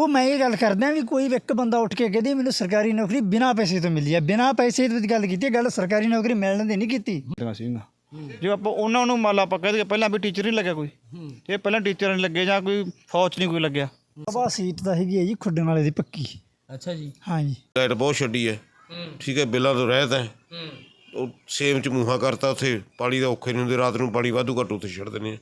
ਉਹ ਮੈਂ ਇਹ ਗੱਲ ਕਰਦਾ ਵੀ ਕੋਈ ਇੱਕ ਬੰਦਾ ਉੱਠ ਕੇ ਕਹਦੇ ਮੈਨੂੰ ਸਰਕਾਰੀ ਨੌਕਰੀ ਬਿਨਾਂ ਪੈਸੇ ਤੋਂ ਮਿਲੀ ਹੈ ਬਿਨਾਂ ਪੈਸੇ ਦੀ ਗੱਲ ਕੀਤੀ ਹੈ, ਗੱਲ ਸਰਕਾਰੀ ਨੌਕਰੀ ਮਿਲਣ ਦੀ ਨਹੀਂ ਕੀਤੀ। ਜੇ ਆਪਾਂ ਉਹਨਾਂ ਨੂੰ ਮੰਨ ਲਾ ਆਪਾਂ ਪਹਿਲਾਂ ਵੀ ਟੀਚਰ ਨਹੀਂ ਲੱਗਿਆ ਕੋਈ। ਇਹ ਪਹਿਲਾਂ ਟੀਚਰ ਨਹੀਂ ਲੱਗੇ ਜਾਂ ਕੋਈ ਫੌਜ ਨਹੀਂ ਕੋਈ ਲੱਗਿਆ। ਬਾਬਾ ਸੀਟ ਤਾਂ ਹੈਗੀ ਹੈ ਜੀ ਖੁੱਡਣ ਵਾਲੇ ਦੀ ਪੱਕੀ। ਅੱਛਾ ਜੀ। ਹਾਂਜੀ। ਲਾਈਟ ਬਹੁਤ ਛੱਡੀ ਹੈ ਠੀਕ ਹੈ ਬਿੱਲਾਂ ਤੋਂ ਰਹਿਤ ਹੈ। ਉਹ ਸੇਮ ਚ ਮੂੰਹਾਂ ਕਰਤਾ ਉੱਥੇ ਪਾਣੀ ਦਾ ਔਖੇ ਨਹੀਂ ਹੁੰਦੇ ਰਾਤ ਨੂੰ ਪਾਣੀ ਵਾਧੂ ਘੱਟ ਉੱਥੇ ਛੱਡ ਦਿੰਦੇ ਆ।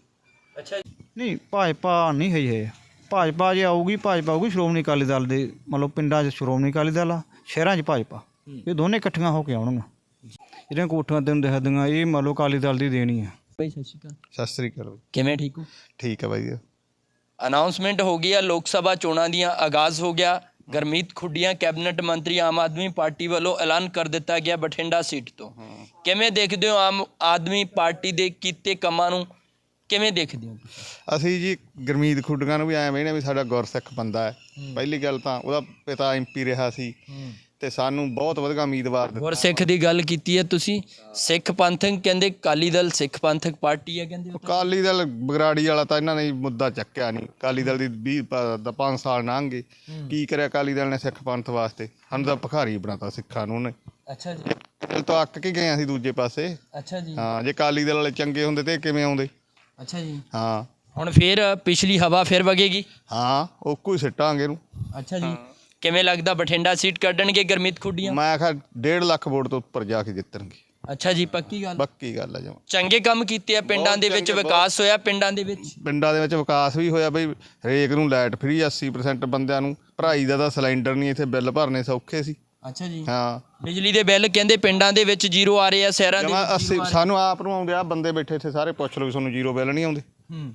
ਅੱਛਾ ਜੀ। ਨਹੀਂ ਭਾਜਪਾ ਨਹੀਂ ਹੈ ਇਹ। ਭਾਜਪਾ ਜੇ ਆਊਗੀ ਭਾਜਪਾ ਆਊਗੀ ਸ਼੍ਰੋਮਣੀ ਅਕਾਲੀ ਦਲ ਦੇ ਮਤਲਬ ਪਿੰਡਾਂ 'ਚ ਸ਼੍ਰੋਮਣੀ ਅਕਾਲੀ ਦਲ ਆ ਸ਼ਹਿਰਾਂ 'ਚ ਭਾਜਪਾ। ਇਹ ਦੋਨੇ ਇਕੱਠੀਆਂ ਹੋ ਕੇ ਆਉਣਗੀਆਂ। ਜਿਹੜੀਆਂ ਕੋਠੀਆਂ ਤੈਨੂੰ ਦਿਖਦੀਆਂ ਇਹ ਮੰਨ ਲਓ ਅਕਾਲੀ ਦਲ ਦੀ ਦੇਣੀ ਆ। ਬਈ ਸਤਿ ਸ਼੍ਰੀ ਅਕਾਲ। ਸਤਿ ਸ੍ਰੀ ਅਕਾਲ ਬਾਈ। ਕਿਵੇਂ ਠੀਕ ਹੋ? ਠੀਕ ਹੈ ਬਾਈ ਅਨਾਉਂਸਮੈਂਟ ਹੋ ਗਈ ਹੈ ਲੋਕ ਸਭਾ ਚੋਣਾਂ ਦੀਆਂ ਆਗਾਜ਼ ਹੋ ਗਿਆ। ਗਰਮੀਤ ਖੁੱਡੀਆਂ ਕੈਬਨਿਟ ਮੰਤਰੀ ਆਮ ਆਦਮੀ ਪਾਰਟੀ ਵੱਲੋਂ ਐਲਾਨ ਕਰ ਦਿੱਤਾ ਗਿਆ ਬਠਿੰਡਾ ਸੀਟ ਤੋਂ। ਕਿਵੇਂ ਦੇਖਦੇ ਹੋ ਆਮ ਆਦਮੀ ਪਾਰਟੀ ਦੇ ਕੀਤੇ ਕੰਮਾਂ ਨੂੰ? ਕਿਵੇਂ ਦੇਖਦੇ ਹੋ ਅਸੀਂ ਜੀ ਗਰਮੀਤ ਖੁੱਡੀਆਂ ਨੂੰ ਵੀ ਐਂ ਵੇਖਦੇ ਵੀ ਸਾਡਾ ਗੁਰਸਿੱਖ ਬੰਦਾ ਹੈ। ਪਹਿਲੀ ਗੱਲ ਤਾਂ ਉਹਦਾ ਪਿਤਾ ਐਮਪੀ ਰਿਹਾ ਸੀ ਤੇ ਸਾਨੂੰ ਬਹੁਤ ਵਧੀਆ ਉਮੀਦਵਾਰ ਦਿੱਤਾ। ਗੁਰਸਿੱਖ ਦੀ ਗੱਲ ਕੀਤੀ ਹੈ ਤੁਸੀਂ? ਸਿੱਖ ਪੰਥਕ ਕਹਿੰਦੇ ਕਾਲੀ ਦਲ ਸਿੱਖ ਪੰਥਕ ਪਾਰਟੀ ਹੈ ਕਹਿੰਦੇ ਉਹ ਤਾਂ। ਅਕਾਲੀ ਦਲ ਬਗਰਾੜੀ ਵਾਲਾ ਤਾਂ ਇਹਨਾਂ ਨੇ ਮੁੱਦਾ ਚੱਕਿਆ ਨਹੀਂ। ਅਕਾਲੀ ਦਲ ਦੀ 20 ਦਾ 5 ਸਾਲ ਲੰਘ। ਗਏ ਕੀ ਕਰਿਆ ਅਕਾਲੀ ਦਲ ਨੇ ਸਿੱਖ ਪੰਥ ਵਾਸਤੇ? ਸਾਨੂੰ ਤਾਂ ਭਿਖਾਰੀ ਬਣਾਤਾ ਸਿੱਖਾਂ ਨੂੰ ਉਹਨੇ। ਅੱਛਾ ਜੀ। ਤਾਂ ਅੱਕ ਕੇ ਗਏ ਅਸੀਂ ਦੂਜੇ ਪਾਸੇ। ਅੱਛਾ ਜੀ। ਹਾਂ ਜੇ ਅਕਾਲੀ ਦਲ ਵਾਲੇ ਚੰਗੇ ਹੁੰਦੇ ਤੇ ਇਹ ਕਿਵੇਂ ਆਉਂਦੇ? ਅੱਛਾ ਜੀ। ਹਾਂ। ਹੁਣ ਫੇਰ ਪਿਛਲੀ ਹਵਾ ਫੇਰ ਵਗੇਗੀ? ਹਾਂ ਉਹ ਕੋਈ ਸਿੱਟਾਂਗੇ ਨੂੰ ਅੱਛਾ ਜੀ। ਕਿਵੇਂ ਲੱਗਦਾ ਬਠਿੰਡਾ ਸੀਟ ਕੱਢਣਗੇ ਗਰਮੀਤ ਖੁੱਡੀਆਂ? ਮੈਂ ਆਖਿਆ 1.5 ਲੱਖ ਵੋਟ ਤੋਂ ਉੱਪਰ ਜਾ ਕੇ ਜਿੱਤਣਗੇ। ਅੱਛਾ ਜੀ ਪੱਕੀ ਗੱਲ? ਪੱਕੀ ਗੱਲ ਹੈ ਜਮਾ ਚੰਗੇ ਕੰਮ ਕੀਤੇ ਆ ਪਿੰਡਾਂ ਦੇ ਵਿੱਚ ਵਿਕਾਸ ਹੋਇਆ ਪਿੰਡਾਂ ਦੇ ਵਿੱਚ? ਪਿੰਡਾਂ ਦੇ ਵਿੱਚ ਵਿਕਾਸ ਵੀ ਹੋਇਆ ਬਈ ਹਰੇਕ ਨੂੰ ਲਾਈਟ ਫ੍ਰੀ 80% ਬੰਦਿਆਂ ਨੂੰ। ਭਰਾਈ ਦਾ ਤਾਂ ਸਿਲੰਡਰ ਨਹੀਂ ਇੱਥੇ ਬਿੱਲ ਭਰਨੇ ਸੌਖੇ ਸੀ। ਅੱਛਾ ਜੀ। ਹਾਂ। ਬਿਜਲੀ ਦੇ ਬਿੱਲ ਕਹਿੰਦੇ ਪਿੰਡਾਂ ਦੇ ਵਿੱਚ ਜ਼ੀਰੋ ਆ ਰਹੇ ਆ ਸ਼ਹਿਰਾਂ ਦੇ ਜਮਾ ਵਿੱਚ 80 ਸਾਨੂੰ ਆਪ ਨੂੰ ਆਉਂਦੇ ਆ ਬੰਦੇ ਬੈਠੇ ਇੱਥੇ ਸਾਰੇ ਪੁੱਛ ਲਓ ਵੀ ਤੁਹਾਨੂੰ ਜ਼ੀਰੋ ਬਿੱਲ ਨਹੀਂ ਆਉਂਦੇ। ਹੂੰ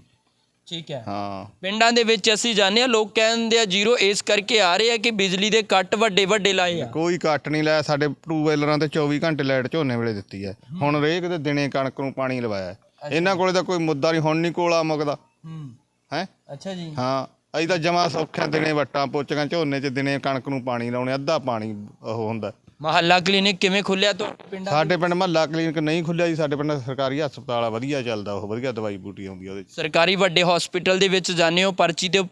ਠੀਕ ਹੈ। ਹਾਂ। ਪਿੰਡਾਂ ਦੇ ਵਿੱਚ ਅਸੀਂ ਜਾਣਦੇ ਆ ਲੋਕ ਕਹਿੰਦੇ ਆ ਜ਼ੀਰੋ ਇਸ ਕਰਕੇ ਆ ਰਹੇ ਆ ਕਿ ਬਿਜਲੀ ਦੇ ਕੱਟ ਵੱਡੇ ਵੱਡੇ ਲਾਏ ਆ। ਕੋਈ ਕੱਟ ਨਹੀਂ ਲਾਇਆ ਸਾਡੇ ਟੂ ਵੈਲਰਾਂ ਤੇ 24 ਘੰਟੇ ਲਾਈਟ ਝੋਨੇ ਵੇਲੇ ਦਿੱਤੀ ਹੈ। ਹੁਣ ਹਰੇਕ ਦੇ ਦਿਨੇ ਕਣਕ ਨੂੰ ਪਾਣੀ ਲਵਾਇਆ ਹੈ। ਇਹਨਾਂ ਕੋਲੇ ਤਾਂ ਕੋਈ ਮੁੱਦਾ ਨਹੀਂ ਹੁਣ ਨਹੀਂ ਕੋਲਾ ਮੁੱਕਦਾ। ਹੂੰ। ਹੈ? ਅੱਛਾ ਜੀ। ਹਾਂ। ਅਸੀਂ ਤਾਂ ਜਮਾ ਸੌਖਿਆਂ ਦਿਨੇ ਵੱਟਾਂ ਪੋਚੀਆਂ ਝੋਨੇ 'ਚ ਦਿਨੇ ਕਣਕ ਨੂੰ ਪਾਣੀ ਲਾਉਣੇ ਅੱਧਾ ਪਾਣੀ ਉਹ ਹੁੰਦਾ। ਮਹੱਲਾ ਕਲੀਨਿਕ ਕਿਵੇਂ ਖੁੱਲਿਆ ਤੁਹਾਡੇ ਪਿੰਡਾਂ ਸਾਡੇ ਪਿੰਡ ਮਹੱਲਾ ਕਲੀਨਿਕ ਨਹੀਂ ਖੁੱਲਿਆ ਜੀ ਸਾਡੇ ਪਿੰਡ ਸਰਕਾਰੀ ਹਸਪਤਾਲ ਆ ਵਧੀਆ ਚੱਲਦਾ ਉਹ ਵਧੀਆ ਦਵਾਈ ਬੂਟੀ ਆਉਂਦੀ ਆ ਉਹਦੇ 'ਚ। ਸਰਕਾਰੀ ਵੱਡੇ ਹਸਪੀਟਲ ਦੇ ਵਿੱਚ ਜਾਂਦੇ ਹੋ ਪਰਚੀ ਦੇ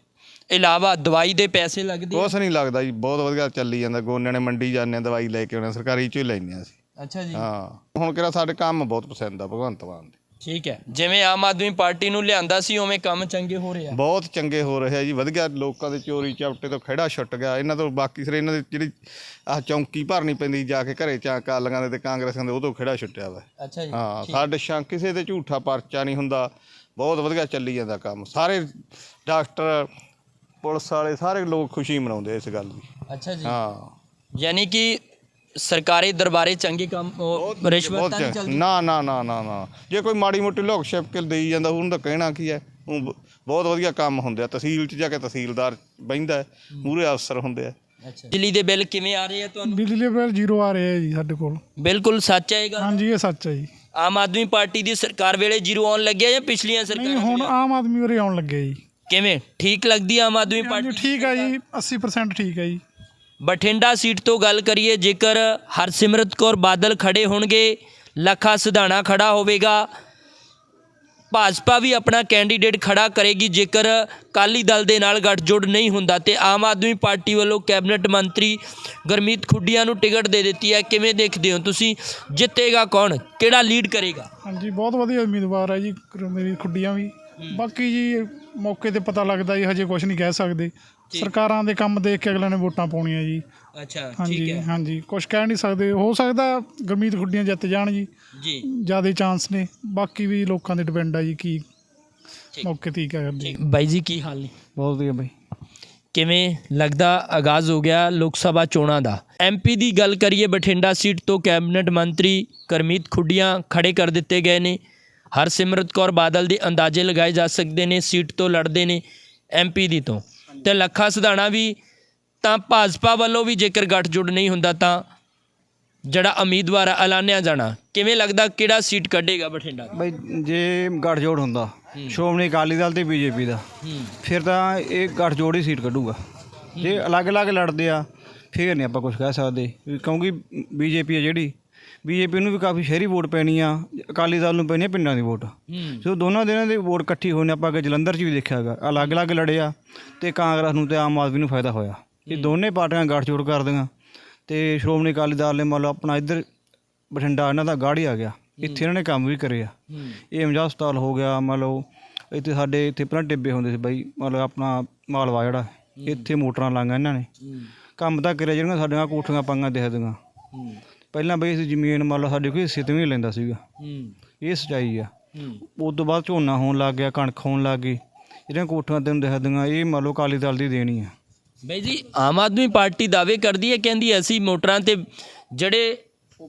ਇਲਾਵਾ ਦਵਾਈ ਦੇ ਪੈਸੇ ਲੱਗਦੇ ਆ। ਕੁਛ ਨਹੀਂ ਲੱਗਦਾ ਜੀ ਬਹੁਤ ਵਧੀਆ ਚੱਲੀ ਜਾਂਦਾ ਗੋਨਿਆਂ ਨੇ ਮੰਡੀ ਜਾਂਦੇ ਆ ਦਵਾਈ ਲੈ ਕੇ ਆਉਣੇ ਸਰਕਾਰੀ ਚੋਂ ਹੀ ਲੈਂਦੇ ਆ ਅਸੀਂ। ਅੱਛਾ ਜੀ। ਹਾਂ ਹੁਣ ਕਿਹੜਾ ਸਾਡੇ ਕੰਮ ਬਹੁਤ ਪਸੰਦ ਆ ਭਗਵੰਤ ਮਾਨ ਦੇ। ਠੀਕ ਹੈ। ਜਿਵੇਂ ਆਮ ਆਦਮੀ ਪਾਰਟੀ ਨੂੰ ਲਿਆਂਦਾ ਸੀ ਉਵੇਂ ਕੰਮ ਚੰਗੇ ਹੋ ਰਹੇ ਆ। ਬਹੁਤ ਚੰਗੇ ਹੋ ਰਹੇ ਆ ਜੀ। ਵਧੀਆ ਲੋਕਾਂ ਦੇ ਚੋਰੀ ਚਾਪਟੇ ਤੋਂ ਖੜਾ ਛੁੱਟ ਗਿਆ। ਇਹਨਾਂ ਤੋਂ ਬਾਕੀ ਸਿਰੇ ਇਹਨਾਂ ਦੀ ਜਿਹੜੀ ਆਹ ਚੌਂਕੀ ਭਰਨੀ ਪੈਂਦੀ ਜਾ ਕੇ ਘਰੇ ਚਾ ਕਾਲੀਆਂ ਦੇ ਤੇ ਕਾਂਗਰਸਾਂ ਦੇ ਉਹ ਤੋਂ ਖੜਾ ਛੁੱਟਿਆ ਵਾ। ਅੱਛਾ ਜੀ ਹਾਂ ਸਾਡੇ ਸ਼ਾਂ ਕਿਸੇ ਤੇ ਝੂਠਾ ਪਰਚਾ ਨਹੀਂ ਹੁੰਦਾ। ਬਹੁਤ ਵਧੀਆ ਚੱਲੀ ਜਾਂਦਾ ਕੰਮ। ਸਾਰੇ ਡਾਕਟਰ ਪੁਲਿਸ ਵਾਲੇ ਸਾਰੇ ਲੋਕ ਖੁਸ਼ੀ ਮਨਾਉਂਦੇ ਇਸ ਗੱਲ ਦੀ। ਅੱਛਾ ਜੀ। ਹਾਂ। ਯਾਨੀ ਕਿ ਸਰਕਾਰੀ ਦਰਬਾਰੇ ਚੰਗੇ ਕੰਮ ਉਹ ਰਿਸ਼ਵਤ ਬਹੁਤ ਤਾਂ ਨਹੀਂ ਚੰਗਾ। ਚੱਲਦੀ। ਨਾ ਨਾ ਨਾ ਨਾ ਨਾ। ਜੇ ਕੋਈ ਮਾੜੀ ਮੋਟੀ ਲੋਕ ਛਿਪ ਕੇ ਦੇਈ ਜਾਂਦਾ ਉਹਨੂੰ ਤਾਂ ਕਹਿਣਾ ਕੀ ਹੈ? ਊਂ ਬ- ਬਹੁਤ ਵਧੀਆ ਕੰਮ ਹੁੰਦੇ ਆ। ਤਹਿਸੀਲ 'ਚ ਜਾ ਕੇ ਤਹਿਸੀਲਦਾਰ ਬਹਿੰਦਾ ਮੂਰੇ ਅਫਸਰ ਹੁੰਦੇ ਆ। ਅੱਛਾ। ਬਿਜਲੀ ਦੇ ਬਿੱਲ ਕਿਵੇਂ ਆ ਰਹੇ ਆ ਤੁਹਾਨੂੰ? ਬਿਜਲੀ ਬਿੱਲ ਜ਼ੀਰੋ ਆ ਰਿਹਾ ਹੈ ਜੀ ਸਾਡੇ ਕੋਲ। ਬਿਲਕੁਲ ਸੱਚ ਹੈ ਇਹ ਗੱਲ? ਹਾਂਜੀ ਇਹ ਸੱਚ ਹੈ ਜੀ। ਆਮ ਆਦਮੀ ਪਾਰਟੀ ਦੀ ਸਰਕਾਰ ਵੇਲੇ ਜ਼ੀਰੋ ਆਉਣ ਲੱਗਿਆ ਜਾਂ ਪਿਛਲੀਆਂ ਨਹੀਂ ਸਰਕਾਰਾਂ ਹੁਣ ਆਮ ਆਦਮੀ ਉਰੇ ਆਉਣ ਲੱਗੇ ਜੀ। ਕਿਵੇਂ? ਠੀਕ ਲੱਗਦੀ ਆ ਆਮ ਆਦਮੀ ਹਾਂਜੀ ਪਾਰਟੀ ਠੀਕ ਹੈ ਜੀ 80% ਠੀਕ ਹੈ ਜੀ। ਬਠਿੰਡਾ ਸੀਟ ਤੋਂ ਗੱਲ ਕਰੀਏ ਜੇਕਰ ਹਰਸਿਮਰਤ ਕੌਰ ਬਾਦਲ ਖੜੇ ਹੋਣਗੇ ਲੱਖਾ ਸਿਧਾਣਾ ਖੜਾ ਹੋਵੇਗਾ। ਭਾਜਪਾ ਵੀ ਆਪਣਾ ਕੈਂਡੀਡੇਟ ਖੜਾ ਕਰੇਗੀ ਜੇਕਰ ਕਾਲੀ ਦਲ ਦੇ ਨਾਲ ਗੱਠਜੋੜ ਨਹੀਂ ਹੁੰਦਾ ਤੇ ਆਮ ਆਦਮੀ ਪਾਰਟੀ ਵੱਲੋਂ ਕੈਬਨਿਟ ਮੰਤਰੀ ਗਰਮੀਤ ਖੁੱਡੀਆਂ ਨੂੰ ਟਿਕਟ ਦੇ ਦਿੱਤੀ ਹੈ। ਕਿਵੇਂ ਦੇਖਦੇ ਹੋ ਤੁਸੀਂ? ਜਿੱਤੇਗਾ ਕੌਣ? ਕਿਹੜਾ ਲੀਡ ਕਰੇਗਾ? ਹਾਂਜੀ ਬਹੁਤ ਵਧੀਆ ਉਮੀਦਵਾਰ ਹੈ ਜੀ ਮੇਰੀ ਖੁੱਡੀਆਂ ਵੀ। ਬਾਕੀ ਜੀ ਮੌਕੇ ਤੇ ਪਤਾ ਲੱਗਦਾ ਜੀ ਹਜੇ ਕੁਝ ਨਹੀਂ ਕਹਿ ਸਕਦੇ। ਸਰਕਾਰਾਂ ਦੇ ਕੰਮ ਦੇਖ ਕੇ ਅਗਲੇ ਨੇ ਵੋਟਾਂ ਪਾਉਣੀਆਂ ਜੀ। ਅੱਛਾ ਹਾਂਜੀ ਹਾਂਜੀ ਕੁਝ ਕਹਿ ਨਹੀਂ ਸਕਦੇ। ਹੋ ਸਕਦਾ ਗਰਮੀਤ ਖੁੱਡੀਆਂ ਜਿੱਤ ਜਾਣ ਜੀ। ਜੀ। ਜ਼ਿਆਦਾ ਚਾਂਸ ਨੇ। ਬਾਕੀ ਵੀ ਲੋਕਾਂ ਤੇ ਡਿਪੈਂਡ ਆ ਜੀ ਕੀ ਮੌਕੇ ਤੇ ਕੀ ਕਰਦੇ ਬਾਈ ਜੀ ਕੀ ਹਾਲ ਨੇ? ਬਹੁਤ ਵਧੀਆ ਬਈ। ਕਿਵੇਂ ਲੱਗਦਾ ਆਗਾਜ਼ ਹੋ ਗਿਆ ਲੋਕ ਸਭਾ ਚੋਣਾਂ ਦਾ? ਐਮਪੀ ਦੀ ਗੱਲ ਕਰੀਏ ਬਠਿੰਡਾ ਸੀਟ ਤੋਂ ਕੈਬਨਿਟ ਮੰਤਰੀ ਕਰਮੀਤ ਖੁੱਡੀਆਂ ਖੜੇ ਕਰ ਦਿੱਤੇ ਗਏ ਨੇ। ਹਰਸਿਮਰਤ ਕੌਰ ਬਾਦਲ ਦੇ ਅੰਦਾਜ਼ੇ ਲਗਾਏ ਜਾ ਸਕਦੇ ਨੇ ਸੀਟ ਤੋਂ ਲੜਦੇ ਨੇ ਐਮਪੀ ਦੀ ਤੋਂ। ਤੇ ਲੱਖਾ ਸਿਧਾਣਾ ਵੀ ਤਾਂ ਭਾਜਪਾ ਵੱਲੋਂ ਵੀ ਜੇਕਰ ਗੱਠਜੋੜ ਨਹੀਂ ਹੁੰਦਾ ਤਾਂ ਜਿਹੜਾ ਉਮੀਦਵਾਰ ਐਲਾਨਿਆ ਜਾਣਾ। ਕਿਵੇਂ ਲੱਗਦਾ ਕਿਹੜਾ ਸੀਟ ਕੱਢੇਗਾ ਬਠਿੰਡਾ? ਬਈ ਜੇ ਗੱਠਜੋੜ ਹੁੰਦਾ ਸ਼੍ਰੋਮਣੀ ਅਕਾਲੀ ਦਲ ਤੇ ਬੀਜੇਪੀ ਦਾ ਫਿਰ ਤਾਂ ਇਹ ਗੱਠਜੋੜ ਹੀ ਸੀਟ ਕੱਢੂਗਾ। ਜੇ ਅਲੱਗ-ਅਲੱਗ ਲੜਦੇ ਆ ਫਿਰ ਨਹੀਂ ਆਪਾਂ ਕੁਝ ਕਹਿ ਸਕਦੇ ਕਿਉਂਕਿ ਬੀਜੇਪੀ ਹੈ ਜਿਹੜੀ ਬੀਜੇਪੀ ਨੂੰ ਵੀ ਕਾਫੀ ਸ਼ਹਿਰੀ ਵੋਟ ਪੈਣੀ ਆ ਅਕਾਲੀ ਦਲ ਨੂੰ ਪੈਣੀ ਆ ਪਿੰਡਾਂ ਦੀ ਵੋਟ। ਸੋ ਦੋਨਾਂ ਦਿਨਾਂ ਦੀ ਵੋਟ ਇਕੱਠੀ ਹੋਣੀ ਆਪਾਂ ਅੱਗੇ ਜਲੰਧਰ 'ਚ ਵੀ ਦੇਖਿਆ ਹੈਗਾ। ਅਲੱਗ-ਅਲੱਗ ਲੜੇ ਆ ਤੇ ਕਾਂਗਰਸ ਨੂੰ ਤੇ ਆਮ ਆਦਮੀ ਨੂੰ ਫਾਇਦਾ ਹੋਇਆ। ਇਹ ਦੋਨੇ ਪਾਰਟੀਆਂ ਗੱਠਜੋੜ ਕਰਦੀਆਂ। ਤੇ ਸ਼੍ਰੋਮਣੀ ਅਕਾਲੀ ਦਲ ਨੇ ਮੰਨ ਲਓ ਆਪਣਾ ਇੱਧਰ ਬਠਿੰਡਾ ਇਹਨਾਂ ਦਾ ਗਾੜੀ ਆ ਗਿਆ। ਇੱਥੇ ਇਹਨਾਂ ਨੇ ਕੰਮ ਵੀ ਕਰੇ ਆ। ਇਹ ਅਮਜਾ ਹਸਪਤਾਲ ਹੋ ਗਿਆ ਮੰਨ ਲਓ ਇੱਥੇ ਸਾਡੇ ਇੱਥੇ ਪਹਿਲਾਂ ਟਿੱਬੇ ਹੁੰਦੇ ਸੀ ਬਾਈ ਮੰਨ ਲਓ ਆਪਣਾ ਮਾਲਵਾ ਜਿਹੜਾ ਇੱਥੇ ਮੋਟਰਾਂ ਲਾਈਆਂ ਇਹਨਾਂ ਨੇ। ਕੰਮ ਤਾਂ ਕਰਿਆ ਜਿਹੜੀਆਂ ਸਾਡੀਆਂ ਕੋਠੀਆਂ ਪਾਈਆਂ ਦਿਖਦੀਆਂ। ਪਹਿਲਾਂ ਬਈ ਅਸੀਂ ਜ਼ਮੀਨ ਮੰਨ ਲਓ ਸਾਡੇ ਕੋਈ ਹਿੱਸੇ ਤੇ ਵੀ ਨਹੀਂ ਲੈਂਦਾ ਸੀਗਾ। ਇਹ ਸਚਾਈ ਆ। ਉਸ ਤੋਂ ਬਾਅਦ ਝੋਨਾ ਹੋਣ ਲੱਗ ਗਿਆ ਕਣਕ ਹੋਣ ਲੱਗ ਗਈ। ਜਿਹੜੀਆਂ ਕੋਠੀਆਂ ਤੈਨੂੰ ਦਿਖਦੀਆਂ ਇਹ ਮੰਨ ਲਓ ਅਕਾਲੀ ਦਲ ਦੀ ਦੇਣੀ ਆ। ਬਈ ਜੀ ਆਮ ਆਦਮੀ ਪਾਰਟੀ ਦਾਅਵੇ ਕਰਦੀ ਹੈ ਕਹਿੰਦੀ ਅਸੀਂ ਮੋਟਰਾਂ ਤੇ ਜਿਹੜੇ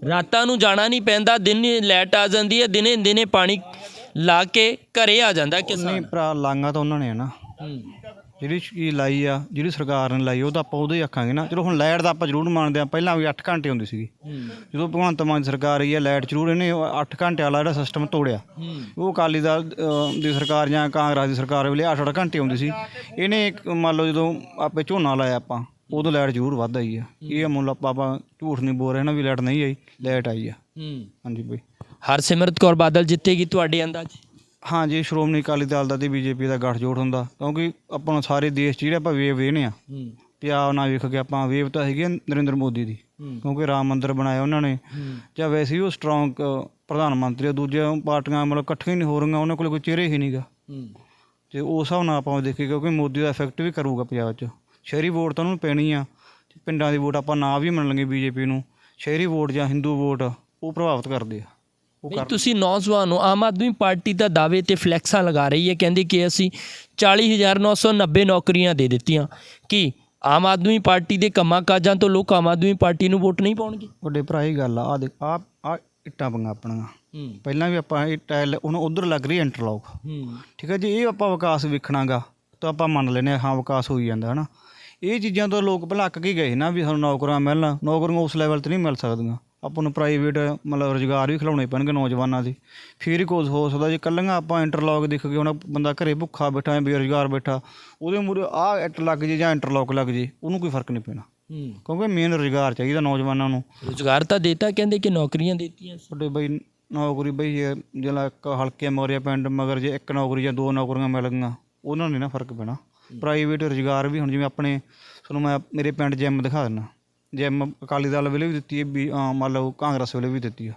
ਰਾਤਾਂ ਨੂੰ ਜਾਣਾ ਨਹੀਂ ਪੈਂਦਾ ਦਿਨੇ ਲਾਈਟ ਆ ਜਾਂਦੀ ਹੈ ਦਿਨੇ ਦਿਨੇ ਪਾਣੀ ਲਾ ਕੇ ਘਰੇ ਆ ਜਾਂਦਾ ਨਹੀਂ ਕਿਸਾਨ ਭਰਾ ਲਾਂਗਾ ਤਾਂ ਉਹਨਾਂ ਨੇ ਆ ਨਾ। ਜਿਹੜੀ ਚੀਜ਼ ਲਾਈ ਆ ਜਿਹੜੀ ਸਰਕਾਰ ਨੇ ਲਾਈ ਉਹ ਤਾਂ ਆਪਾਂ ਉਹਦੇ ਹੀ ਆਖਾਂਗੇ ਨਾ। ਚਲੋ ਹੁਣ ਲਾਈਟ ਦਾ ਆਪਾਂ ਜ਼ਰੂਰ ਮੰਨਦੇ ਆ ਪਹਿਲਾਂ ਵੀ 8 ਘੰਟੇ ਹੁੰਦੀ ਸੀਗੀ। ਜਦੋਂ ਭਗਵੰਤ ਮਾਨ ਦੀ ਸਰਕਾਰ ਆਈ ਹੈ ਲਾਈਟ ਜ਼ਰੂਰ ਇਹਨੇ 8 ਘੰਟੇ ਵਾਲਾ ਜਿਹੜਾ ਸਿਸਟਮ ਤੋੜਿਆ। ਉਹ ਅਕਾਲੀ ਦਲ ਦੀ ਸਰਕਾਰ ਜਾਂ ਕਾਂਗਰਸ ਦੀ ਸਰਕਾਰ ਵੇਲੇ 8-8 ਘੰਟੇ ਹੁੰਦੀ ਸੀ। ਇਹਨੇ ਇੱਕ ਮੰਨ ਲਓ ਜਦੋਂ ਆਪੇ ਝੋਨਾ ਲਾਇਆ ਆਪਾਂ ਉਦੋਂ ਲਾਈਟ ਜ਼ਰੂਰ ਵੱਧ ਆਈ ਆ। ਇਹ ਮੁੱਲ ਆਪਾਂ ਆਪਾਂ ਝੂਠ ਨਹੀਂ ਬੋਲ ਰਹੇ ਨਾ ਵੀ ਲਾਈਟ ਨਹੀਂ ਆਈ ਲਾਈਟ ਆਈ ਆ। ਹਾਂਜੀ ਬਈ। ਹਰਸਿਮਰਤ ਕੌਰ ਬਾਦਲ ਜਿੱਤੇਗੀ ਤੁਹਾਡੇ ਅੰਦਾਜ਼? ਹਾਂ ਜੀ ਸ਼੍ਰੋਮਣੀ ਅਕਾਲੀ ਦਲ ਦਾ ਤੇ ਬੀਜੇਪੀ ਦਾ ਗੱਠਜੋੜ ਹੁੰਦਾ ਕਿਉਂਕਿ ਆਪਾਂ ਨੂੰ ਸਾਰੇ ਦੇਸ਼ 'ਚ ਜਿਹੜੇ ਆਪਾਂ ਵੇਵ ਵੇਹਨੇ ਆ। ਪੰਜਾਬ ਨਾਲ ਵੇਖ ਕੇ ਆਪਾਂ ਵੇਵ ਤਾਂ ਹੈਗੀ ਆ ਨਰਿੰਦਰ ਮੋਦੀ ਦੀ ਕਿਉਂਕਿ ਰਾਮ ਮੰਦਿਰ ਬਣਾਇਆ ਉਹਨਾਂ ਨੇ। ਜਾਂ ਵੈਸੇ ਹੀ ਉਹ ਸਟਰੋਂਗ ਪ੍ਰਧਾਨ ਮੰਤਰੀ ਆ ਦੂਜੇ ਪਾਰਟੀਆਂ ਮਤਲਬ ਇਕੱਠੀਆਂ ਹੀ ਨਹੀਂ ਹੋ ਰਹੀਆਂ ਉਹਨਾਂ ਕੋਲ ਕੋਈ ਚਿਹਰੇ ਹੀ ਨਹੀਂਗਾ ਤੇ ਉਸ ਹਿਸਾਬ ਨਾਲ ਆਪਾਂ ਦੇਖੀਏ ਕਿਉਂਕਿ ਮੋਦੀ ਦਾ ਇਫੈਕਟ ਵੀ ਕਰੂਗਾ ਪੰਜਾਬ 'ਚ। ਸ਼ਹਿਰੀ ਵੋਟ ਤਾਂ ਉਹਨੂੰ ਪੈਣੀ ਆ ਪਿੰਡਾਂ ਦੀ ਵੋਟ ਆਪਾਂ ਨਾ ਵੀ ਮੰਨ ਲਾਂਗੇ ਬੀਜੇਪੀ ਨੂੰ ਸ਼ਹਿਰੀ ਵੋਟ ਜਾਂ ਹਿੰਦੂ ਵੋਟ ਉਹ ਪ੍ਰਭਾਵਿਤ ਕਰਦੇ ਆ। ਬਈ ਤੁਸੀਂ ਨੌਜਵਾਨ ਹੋ ਆਮ ਆਦਮੀ ਪਾਰਟੀ ਦਾ ਦਾਅਵੇ ਤੇ ਫਲੈਕਸਾਂ ਲਗਾ ਰਹੀ ਹੈ ਕਹਿੰਦੀ ਕਿ ਅਸੀਂ 40990 ਨੌਕਰੀਆਂ ਦੇ ਦਿੱਤੀਆਂ। ਕਿ ਆਮ ਆਦਮੀ ਪਾਰਟੀ ਦੇ ਕੰਮਾਂ ਕਾਜਾਂ ਤੋਂ ਲੋਕ ਆਮ ਆਦਮੀ ਪਾਰਟੀ ਨੂੰ ਵੋਟ ਨਹੀਂ ਪਾਉਣਗੇ? ਵੱਡੇ ਭਰਾ ਇਹ ਗੱਲ ਆ ਆ ਦੇਖ ਆ ਆ ਇੱਟਾਂ ਪੰਗਾ ਆਪਣੀਆਂ। ਪਹਿਲਾਂ ਵੀ ਆਪਾਂ ਇਹ ਟਾਇਲ ਹੁਣ ਉਧਰ ਲੱਗ ਰਹੀ ਇੰਟਰਲੌਕ। ਠੀਕ ਹੈ ਜੀ ਇਹ ਆਪਾਂ ਵਿਕਾਸ ਵੇਖਣਾਗਾ ਤਾਂ ਆਪਾਂ ਮੰਨ ਲੈਨੇ ਹਾਂ ਵਿਕਾਸ ਹੋਈ ਜਾਂਦਾ ਹਨਾ। ਇਹ ਚੀਜ਼ਾਂ ਤੋਂ ਲੋਕ ਭੁਲੱਕ ਕੇ ਗਏ ਨਾ ਵੀ ਸਾਨੂੰ ਨੌਕਰੀਆਂ ਮਿਲਣ ਨੌਕਰੀਆਂ ਉਸ ਲੈਵਲ ਤੇ ਨਹੀਂ ਮਿਲ ਸਕਦੀਆਂ। ਆਪਾਂ ਨੂੰ ਪ੍ਰਾਈਵੇਟ ਮਤਲਬ ਰੁਜ਼ਗਾਰ ਵੀ ਖਿਲਾਉਣੇ ਪੈਣਗੇ ਨੌਜਵਾਨਾਂ ਦੇ। ਫਿਰ ਹੀ ਕੁਝ ਹੋ ਸਕਦਾ ਜੇ ਕੱਲੀਆਂ ਆਪਾਂ ਇੰਟਰਲੌਕ ਦੇਖ ਕੇ ਹੁਣ ਬੰਦਾ ਘਰੇ ਭੁੱਖਾ ਬੈਠਾ ਹੈ ਬੇਰੁਜ਼ਗਾਰ ਬੈਠਾ ਉਹਦੇ ਮੂਰੇ ਆਹ ਇੱਟ ਲੱਗ ਜੇ ਜਾਂ ਇੰਟਰਲੌਕ ਲੱਗ ਜੇ ਉਹਨੂੰ ਕੋਈ ਫ਼ਰਕ ਨਹੀਂ ਪੈਣਾ। ਕਿਉਂਕਿ ਮੇਨ ਰੁਜ਼ਗਾਰ ਚਾਹੀਦਾ ਨੌਜਵਾਨਾਂ ਨੂੰ। ਰੁਜ਼ਗਾਰ ਤਾਂ ਦੇਤਾ ਕਹਿੰਦੇ ਕਿ ਨੌਕਰੀਆਂ ਦਿੱਤੀਆਂ ਤੁਹਾਡੇ ਬਈ ਨੌਕਰੀ ਬਈ ਇਹ ਜਿਹੜਾ ਇੱਕ ਹਲਕੇ ਮੋਰਿਆ ਪਿੰਡ ਮਗਰ ਜੇ ਇੱਕ ਨੌਕਰੀ ਜਾਂ ਦੋ ਨੌਕਰੀਆਂ ਮਿਲ ਗਈਆਂ ਉਹਨਾਂ ਨੂੰ ਨਹੀਂ ਨਾ ਫ਼ਰਕ ਪੈਣਾ। ਪ੍ਰਾਈਵੇਟ ਰੁਜ਼ਗਾਰ ਵੀ ਹੁਣ ਜਿਵੇਂ ਆਪਣੇ ਤੁਹਾਨੂੰ ਮੈਂ ਮੇਰੇ ਪਿੰਡ ਜਿਮ ਦਿਖਾ ਦਿੰਦਾ। ਜਿਮ ਅਕਾਲੀ ਦਲ ਵੇਲੇ ਵੀ ਦਿੱਤੀ ਹੈ ਵੀ ਮੰਨ ਲਓ ਕਾਂਗਰਸ ਵੇਲੇ ਵੀ ਦਿੱਤੀ ਆ।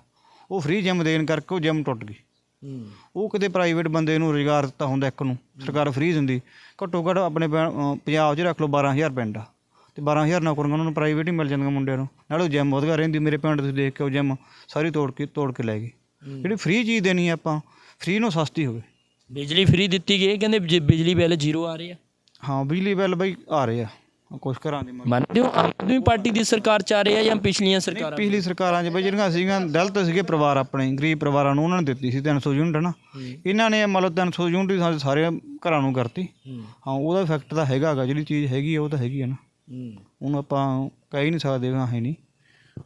ਉਹ ਫ੍ਰੀ ਜਿਮ ਦੇਣ ਕਰਕੇ ਉਹ ਜਿਮ ਟੁੱਟ ਗਈ। ਉਹ ਕਿਤੇ ਪ੍ਰਾਈਵੇਟ ਬੰਦੇ ਨੂੰ ਰੁਜ਼ਗਾਰ ਦਿੱਤਾ ਹੁੰਦਾ ਇੱਕ ਨੂੰ। ਸਰਕਾਰ ਫ੍ਰੀ ਦਿੰਦੀ। ਘੱਟੋ ਘੱਟ ਆਪਣੇ ਪੰਜਾਬ 'ਚ ਰੱਖ ਲਓ 12000 ਪਿੰਡ ਆ। ਤੇ 12000 ਨੌਕਰੀਆਂ ਉਹਨਾਂ ਨੂੰ ਪ੍ਰਾਈਵੇਟ ਹੀ ਮਿਲ ਜਾਂਦੀਆਂ ਮੁੰਡਿਆਂ ਨੂੰ। ਨਾਲੇ ਉਹ ਜਿਮ ਵਧੀਆ ਰਹਿੰਦੀ। ਮੇਰੇ ਪਿੰਡ ਤੁਸੀਂ ਦੇਖ ਕੇ ਉਹ ਜਿਮ ਸਾਰੀ ਤੋੜ ਕੇ ਤੋੜ ਕੇ ਲੈ ਗਏ ਜਿਹੜੀ ਫ੍ਰੀ ਚੀਜ਼ ਦੇਣੀ ਆਪਾਂ ਫ੍ਰੀ ਨੂੰ ਸਸਤੀ ਹੋਵੇ। ਬਿਜਲੀ ਫ੍ਰੀ ਦਿੱਤੀ ਗਈ ਕਹਿੰਦੇ ਬਿਜ- ਬਿਜਲੀ ਬਿੱਲ ਜ਼ੀਰੋ ਆ ਰਹੇ ਆ। ਹਾਂ ਬਿਜਲੀ ਬਿੱਲ ਬਈ ਆ ਰਹੇ ਆ। ਕੁਝ ਘਰਾਂ ਦੇ ਮੰਨ- ਮੰਨਦੇ ਹੋ? ਆਮ ਆਦਮੀ ਪਾਰਟੀ ਦੀ ਸਰਕਾਰ ਚ ਆ ਰਹੀ ਹੈ ਜਾਂ ਪਿਛਲੀਆਂ ਸਰਕਾਰਾਂ ਪਿਛਲੀ ਸਰਕਾਰਾਂ 'ਚ ਬਈ ਜਿਹੜੀਆਂ ਸੀਗੀਆਂ ਦਲਿਤ ਸੀਗੇ ਪਰਿਵਾਰ ਆਪਣੇ ਗਰੀਬ ਪਰਿਵਾਰਾਂ ਨੂੰ ਉਹਨਾਂ ਨੇ ਦਿੱਤੀ ਸੀ 300 ਯੂਨਿਟ ਨਾ ਇਹਨਾਂ ਨੇ ਮੰਨ ਲਓ 300 ਯੂਨਿਟ ਹੀ ਸਾਡੇ ਸਾਰੇ ਘਰਾਂ ਨੂੰ ਕਰਤੀ। ਹਾਂ। ਉਹਦਾ ਇਫੈਕਟ ਤਾਂ ਹੈਗਾ ਗਾ ਜਿਹੜੀ ਚੀਜ਼ ਹੈਗੀ ਆ ਉਹ ਤਾਂ ਹੈਗੀ ਆ ਨਾ। ਉਹਨੂੰ ਆਪਾਂ ਕਹਿ ਹੀ ਨਹੀਂ ਸਕਦੇ ਹਾਂ ਹੈ ਨਹੀਂ।